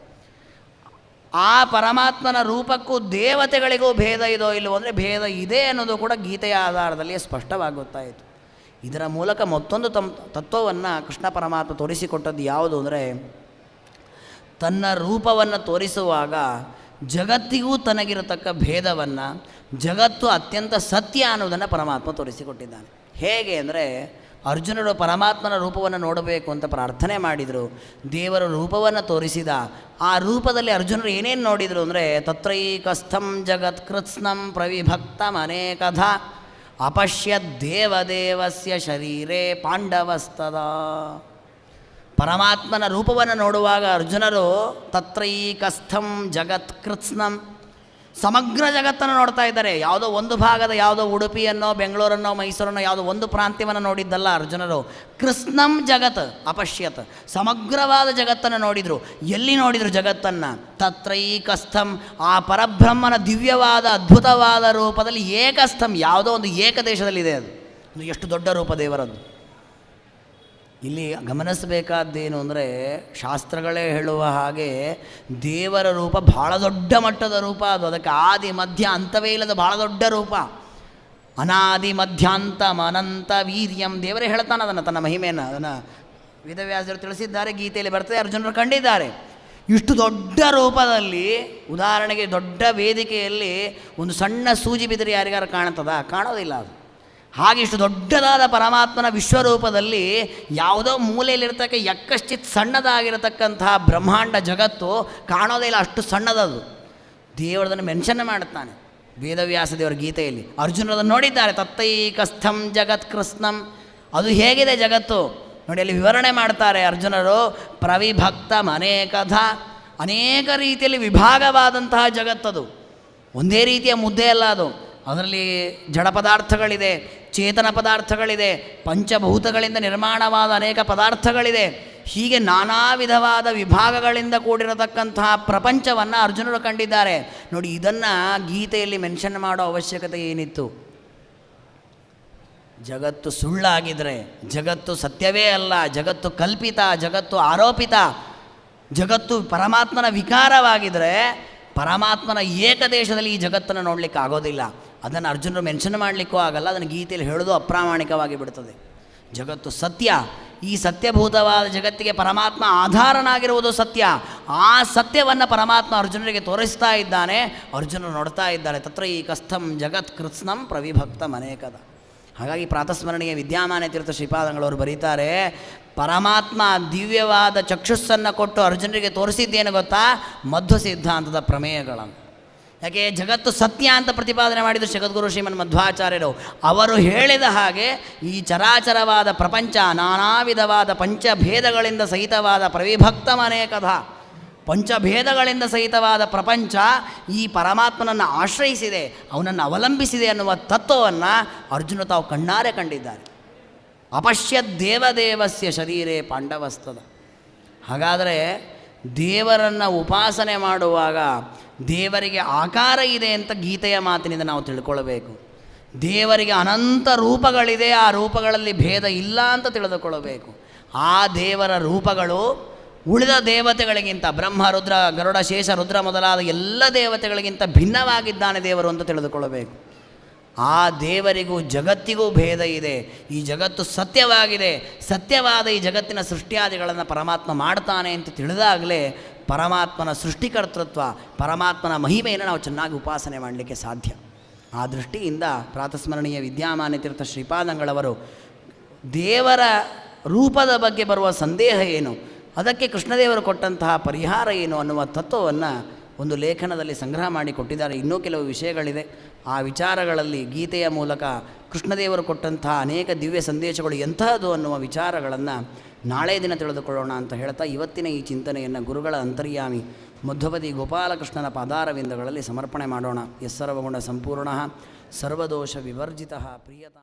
ಆ ಪರಮಾತ್ಮನ ರೂಪಕ್ಕೂ ದೇವತೆಗಳಿಗೂ ಭೇದ ಇದೋ ಇಲ್ಲವೋ ಅಂದರೆ ಭೇದ ಇದೆ ಅನ್ನೋದು ಕೂಡ ಗೀತೆಯ ಆಧಾರದಲ್ಲಿಯೇ ಸ್ಪಷ್ಟವಾಗಿ ಗೊತ್ತಾಯಿತು. ಇದರ ಮೂಲಕ ಮತ್ತೊಂದು ತಮ್ ತತ್ವವನ್ನು ಕೃಷ್ಣ ಪರಮಾತ್ಮ ತೋರಿಸಿಕೊಟ್ಟದ್ದು ಯಾವುದು ಅಂದರೆ, ತನ್ನ ರೂಪವನ್ನು ತೋರಿಸುವಾಗ ಜಗತ್ತಿಗೂ ತನಗಿರತಕ್ಕ ಭೇದವನ್ನು ಜಗತ್ತು ಅತ್ಯಂತ ಸತ್ಯ ಅನ್ನೋದನ್ನು ಪರಮಾತ್ಮ ತೋರಿಸಿಕೊಟ್ಟಿದ್ದಾನೆ. ಹೇಗೆ ಅಂದರೆ ಅರ್ಜುನರು ಪರಮಾತ್ಮನ ರೂಪವನ್ನು ನೋಡಬೇಕು ಅಂತ ಪ್ರಾರ್ಥನೆ ಮಾಡಿದರು. ದೇವರ ರೂಪವನ್ನು ತೋರಿಸಿದ. ಆ ರೂಪದಲ್ಲಿ ಅರ್ಜುನರು ಏನೇನು ನೋಡಿದರು ಅಂದರೆ ತತ್ರೈಕಸ್ಥಂ ಜಗತ್ ಕೃತ್ಸ್ನಂ ಪ್ರವಿಭಕ್ತಂ ಅನೇಕಧ. ಅಪಶ್ಯ ದೇವದೇವಸ್ಯ ಶರೀರೇ ಪಾಂಡವಸ್ತದ. ಪರಮಾತ್ಮನ ರೂಪವನ್ನು ನೋಡುವಾಗ ಅರ್ಜುನರು ತತ್ರೈಕಸ್ಥಂ ಜಗತ್ ಕೃತ್ಸ್ನಂ. ಸಮಗ್ರ ಜಗತ್ತನ್ನು ನೋಡ್ತಾ ಇದ್ದಾರೆ. ಯಾವುದೋ ಒಂದು ಭಾಗದ ಯಾವುದೋ ಉಡುಪಿಯನ್ನೋ, ಬೆಂಗಳೂರನ್ನೋ, ಮೈಸೂರನ್ನೋ ಯಾವುದೋ ಒಂದು ಪ್ರಾಂತ್ಯವನ್ನು ನೋಡಿದ್ದಲ್ಲ ಅರ್ಜುನರು. ಕೃಷ್ಣಂ ಜಗತ್ ಅಪಶ್ಯತ್. ಸಮಗ್ರವಾದ ಜಗತ್ತನ್ನು ನೋಡಿದರು. ಎಲ್ಲಿ ನೋಡಿದರು ಜಗತ್ತನ್ನು? ತತ್ರೈಕಸ್ಥಂ. ಆ ಪರಬ್ರಹ್ಮನ ದಿವ್ಯವಾದ, ಅದ್ಭುತವಾದ ರೂಪದಲ್ಲಿ ಏಕಸ್ಥಂ. ಯಾವುದೋ ಒಂದು ಏಕದೇಶದಲ್ಲಿದೆ ಅದು. ಎಷ್ಟು ದೊಡ್ಡ ರೂಪ ದೇವರದ್ದು ಇಲ್ಲಿ ಗಮನಿಸಬೇಕಾದ್ದೇನು ಅಂದರೆ ಶಾಸ್ತ್ರಗಳೇ ಹೇಳುವ ಹಾಗೆ ದೇವರ ರೂಪ ಬಹಳ ದೊಡ್ಡ ಮಟ್ಟದ ರೂಪ ಅದು. ಅದಕ್ಕೆ ಆದಿ, ಮಧ್ಯ, ಅಂತವೇ ಇಲ್ಲದ ಬಹಳ ದೊಡ್ಡ ರೂಪ. ಅನಾದಿ, ಮಧ್ಯಾಂತ ಅನಂತ ವೀರ್ಯಂ ದೇವರೇ ಹೇಳ್ತಾನೆ ಅದನ್ನು ತನ್ನ ಮಹಿಮೆಯನ್ನು. ಅದನ್ನು ವೇದವ್ಯಾಸರು ತಿಳಿಸಿದ್ದಾರೆ, ಗೀತೆಯಲ್ಲಿ ಬರ್ತದೆ, ಅರ್ಜುನರು ಕಂಡಿದ್ದಾರೆ. ಇಷ್ಟು ದೊಡ್ಡ ರೂಪದಲ್ಲಿ, ಉದಾಹರಣೆಗೆ ದೊಡ್ಡ ವೇದಿಕೆಯಲ್ಲಿ ಒಂದು ಸಣ್ಣ ಸೂಜಿ ಬಿದ್ದರೆ ಯಾರಿಗಾರು ಕಾಣ್ತದ? ಕಾಣೋದಿಲ್ಲ ಅದು. ಹಾಗೆ ಇಷ್ಟು ದೊಡ್ಡದಾದ ಪರಮಾತ್ಮನ ವಿಶ್ವರೂಪದಲ್ಲಿ ಯಾವುದೋ ಮೂಲೆಯಲ್ಲಿರ್ತಕ್ಕ ಯಕ್ಕಷ್ಟಿತ್ ಸಣ್ಣದಾಗಿರತಕ್ಕಂತಹ ಬ್ರಹ್ಮಾಂಡ ಜಗತ್ತು ಕಾಣೋದೇ ಇಲ್ಲ, ಅಷ್ಟು ಸಣ್ಣದದು. ದೇವರದನ್ನು ಮೆನ್ಷನ್ ಮಾಡುತ್ತಾನೆ. ವೇದವ್ಯಾಸ ದೇವರ ಗೀತೆಯಲ್ಲಿ. ಅರ್ಜುನರದನ್ನು ನೋಡಿದ್ದಾರೆ. ತತ್ತೈಕಸ್ಥಂ ಜಗತ್ ಕೃಷ್ಣಂ. ಅದು ಹೇಗಿದೆ ಜಗತ್ತು? ನೋಡಿ, ಅಲ್ಲಿ ವಿವರಣೆ ಮಾಡ್ತಾರೆ ಅರ್ಜುನರು. ಪ್ರವಿಭಕ್ತ ಅನೇಕಥ ಅನೇಕ ರೀತಿಯಲ್ಲಿ ವಿಭಾಗವಾದಂತಹ ಜಗತ್ತದು. ಒಂದೇ ರೀತಿಯ ಮುದ್ದೆ ಅಲ್ಲ ಅದು. ಅದರಲ್ಲಿ ಜಡ ಪದಾರ್ಥಗಳಿದೆ, ಚೇತನ ಪದಾರ್ಥಗಳಿದೆ, ಪಂಚಭೂತಗಳಿಂದ ನಿರ್ಮಾಣವಾದ ಅನೇಕ ಪದಾರ್ಥಗಳಿದೆ. ಹೀಗೆ ನಾನಾ ವಿಧವಾದ ವಿಭಾಗಗಳಿಂದ ಕೂಡಿರತಕ್ಕಂತಹ ಪ್ರಪಂಚವನ್ನು ಅರ್ಜುನರು ಕಂಡಿದ್ದಾರೆ. ನೋಡಿ, ಇದನ್ನು ಗೀತೆಯಲ್ಲಿ ಮೆನ್ಷನ್ ಮಾಡೋ ಅವಶ್ಯಕತೆ ಏನಿತ್ತು? ಜಗತ್ತು ಸುಳ್ಳಾಗಿದ್ರೆ, ಜಗತ್ತು ಸತ್ಯವೇ ಅಲ್ಲ, ಜಗತ್ತು ಕಲ್ಪಿತ, ಜಗತ್ತು ಆರೋಪಿತ, ಜಗತ್ತು ಪರಮಾತ್ಮನ ವಿಕಾರವಾಗಿದ್ದರೆ ಪರಮಾತ್ಮನ ಏಕದೇಶದಲ್ಲಿ ಈ ಜಗತ್ತನ್ನು ನೋಡಲಿಕ್ಕೆ ಆಗೋದಿಲ್ಲ ಅದನ್ನು ಅರ್ಜುನರು ಮೆನ್ಷನ್ ಮಾಡಲಿಕ್ಕೂ ಆಗಲ್ಲ, ಅದನ್ನು ಗೀತೆಯಲ್ಲಿ ಹೇಳೋದು ಅಪ್ರಾಮಾಣಿಕವಾಗಿ ಬಿಡ್ತದೆ. ಜಗತ್ತು ಸತ್ಯ, ಈ ಸತ್ಯಭೂತವಾದ ಜಗತ್ತಿಗೆ ಪರಮಾತ್ಮ ಆಧಾರನಾಗಿರುವುದು ಸತ್ಯ. ಆ ಸತ್ಯವನ್ನು ಪರಮಾತ್ಮ ಅರ್ಜುನರಿಗೆ ತೋರಿಸ್ತಾ ಇದ್ದಾನೆ ಅರ್ಜುನರು ನೋಡ್ತಾ ಇದ್ದಾರೆ ತತ್ರ ಈ ಕಸ್ಥಂ ಜಗತ್ ಕೃತ್ಸ್ನಂ ಪ್ರವಿಭಕ್ತ ಮನೇಕದ ಹಾಗಾಗಿ ಪ್ರಾತಸ್ಮರಣೀಯ ವಿದ್ಯಾಮಾನ ತೀರ್ಥ ಶ್ರೀಪಾದಂಗಳವರು ಬರೀತಾರೆ, ಪರಮಾತ್ಮ ದಿವ್ಯವಾದ ಚಕ್ಷುಸ್ಸನ್ನು ಕೊಟ್ಟು ಅರ್ಜುನರಿಗೆ ತೋರಿಸಿದ್ದೇನು ಗೊತ್ತಾ? ಮಧ್ವ ಸಿದ್ಧಾಂತದ ಪ್ರಮೇಯಗಳನ್ನು. ಯಾಕೆ ಜಗತ್ತು ಸತ್ಯ ಅಂತ ಪ್ರತಿಪಾದನೆ ಮಾಡಿದ ಜಗದ್ಗುರು ಶ್ರೀಮನ್ ಮಧ್ವಾಚಾರ್ಯರು. ಅವರು ಹೇಳಿದ ಹಾಗೆ ಈ ಚರಾಚರವಾದ ಪ್ರಪಂಚ ನಾನಾ ವಿಧವಾದ ಪಂಚಭೇದಗಳಿಂದ ಸಹಿತವಾದ ಪ್ರವಿಭಕ್ತ ಮನೇ ಕಥ. ಪಂಚಭೇದಗಳಿಂದ ಸಹಿತವಾದ ಪ್ರಪಂಚ ಈ ಪರಮಾತ್ಮನನ್ನು ಆಶ್ರಯಿಸಿದೆ, ಅವನನ್ನು ಅವಲಂಬಿಸಿದೆ ಅನ್ನುವ ತತ್ವವನ್ನು ಅರ್ಜುನ ತಾವು ಕಣ್ಣಾರೆ ಕಂಡಿದ್ದಾರೆ. ಅಪಶ್ಯ ದೇವದೇವಸ್ಯ ಶರೀರೇ ಪಾಂಡವಸ್ತದ. ಹಾಗಾದರೆ ದೇವರನ್ನು ಉಪಾಸನೆ ಮಾಡುವಾಗ ದೇವರಿಗೆ ಆಕಾರ ಇದೆ ಅಂತ ಗೀತೆಯ ಮಾತಿನಿಂದ ನಾವು ತಿಳ್ಕೊಳ್ಬೇಕು. ದೇವರಿಗೆ ಅನಂತ ರೂಪಗಳಿದೆ, ಆ ರೂಪಗಳಲ್ಲಿ ಭೇದ ಇಲ್ಲ ಅಂತ ತಿಳಿದುಕೊಳ್ಳಬೇಕು. ಆ ದೇವರ ರೂಪಗಳು ಉಳಿದ ದೇವತೆಗಳಿಗಿಂತ ಬ್ರಹ್ಮ, ರುದ್ರ, ಗರುಡ, ಶೇಷ, ರುದ್ರ ಮೊದಲಾದ ಎಲ್ಲ ದೇವತೆಗಳಿಗಿಂತ ಭಿನ್ನವಾಗಿದ್ದಾನೆ ದೇವರು ಅಂತ ತಿಳಿದುಕೊಳ್ಳಬೇಕು. ಆ ದೇವರಿಗೂ ಜಗತ್ತಿಗೂ ಭೇದ ಇದೆ. ಈ ಜಗತ್ತು ಸತ್ಯವಾಗಿದೆ. ಸತ್ಯವಾದ ಈ ಜಗತ್ತಿನ ಸೃಷ್ಟಿಯಾದಿಗಳನ್ನು ಪರಮಾತ್ಮ ಮಾಡ್ತಾನೆ ಅಂತ ತಿಳಿದಾಗಲೇ ಪರಮಾತ್ಮನ ಸೃಷ್ಟಿಕರ್ತೃತ್ವ, ಪರಮಾತ್ಮನ ಮಹಿಮೆಯನ್ನು ನಾವು ಚೆನ್ನಾಗಿ ಉಪಾಸನೆ ಮಾಡಲಿಕ್ಕೆ ಸಾಧ್ಯ. ಆ ದೃಷ್ಟಿಯಿಂದ ಪ್ರಾತಸ್ಮರಣೀಯ ವಿದ್ಯಾಮಾನ್ಯ ತೀರ್ಥ ಶ್ರೀಪಾದಂಗಳವರು ದೇವರ ರೂಪದ ಬಗ್ಗೆ ಬರುವ ಸಂದೇಹ ಏನು? ಅದಕ್ಕೆ ಕೃಷ್ಣದೇವರು ಕೊಟ್ಟಂತಹ ಪರಿಹಾರ ಏನು ಅನ್ನುವ ತತ್ವವನ್ನು ಒಂದು ಲೇಖನದಲ್ಲಿ ಸಂಗ್ರಹ ಮಾಡಿ ಕೊಟ್ಟಿದ್ದಾರೆ. ಇನ್ನೂ ಕೆಲವು ವಿಷಯಗಳಿದೆ. ಆ ವಿಚಾರಗಳಲ್ಲಿ ಗೀತೆಯ ಮೂಲಕ ಕೃಷ್ಣದೇವರು ಕೊಟ್ಟಂತಹ ಅನೇಕ ದಿವ್ಯ ಸಂದೇಶಗಳು ಎಂತಹದ್ದು ಅನ್ನುವ ವಿಚಾರಗಳನ್ನು ನಾಳೆ ದಿನ ತಿಳಿದುಕೊಳ್ಳೋಣ ಅಂತ ಹೇಳ್ತಾ ಇವತ್ತಿನ ಈ ಚಿಂತನೆಯನ್ನು ಗುರುಗಳ ಅಂತರ್ಯಾಮಿ ಮಧ್ವಪತಿ ಗೋಪಾಲಕೃಷ್ಣನ ಪಾದಾರವಿಂದಗಳಲ್ಲಿ ಸಮರ್ಪಣೆ ಮಾಡೋಣ. ಎಸ್ಸರ್ವಗುಣ ಸಂಪೂರ್ಣ ಸರ್ವದೋಷ ವಿವರ್ಜಿತ ಪ್ರಿಯತ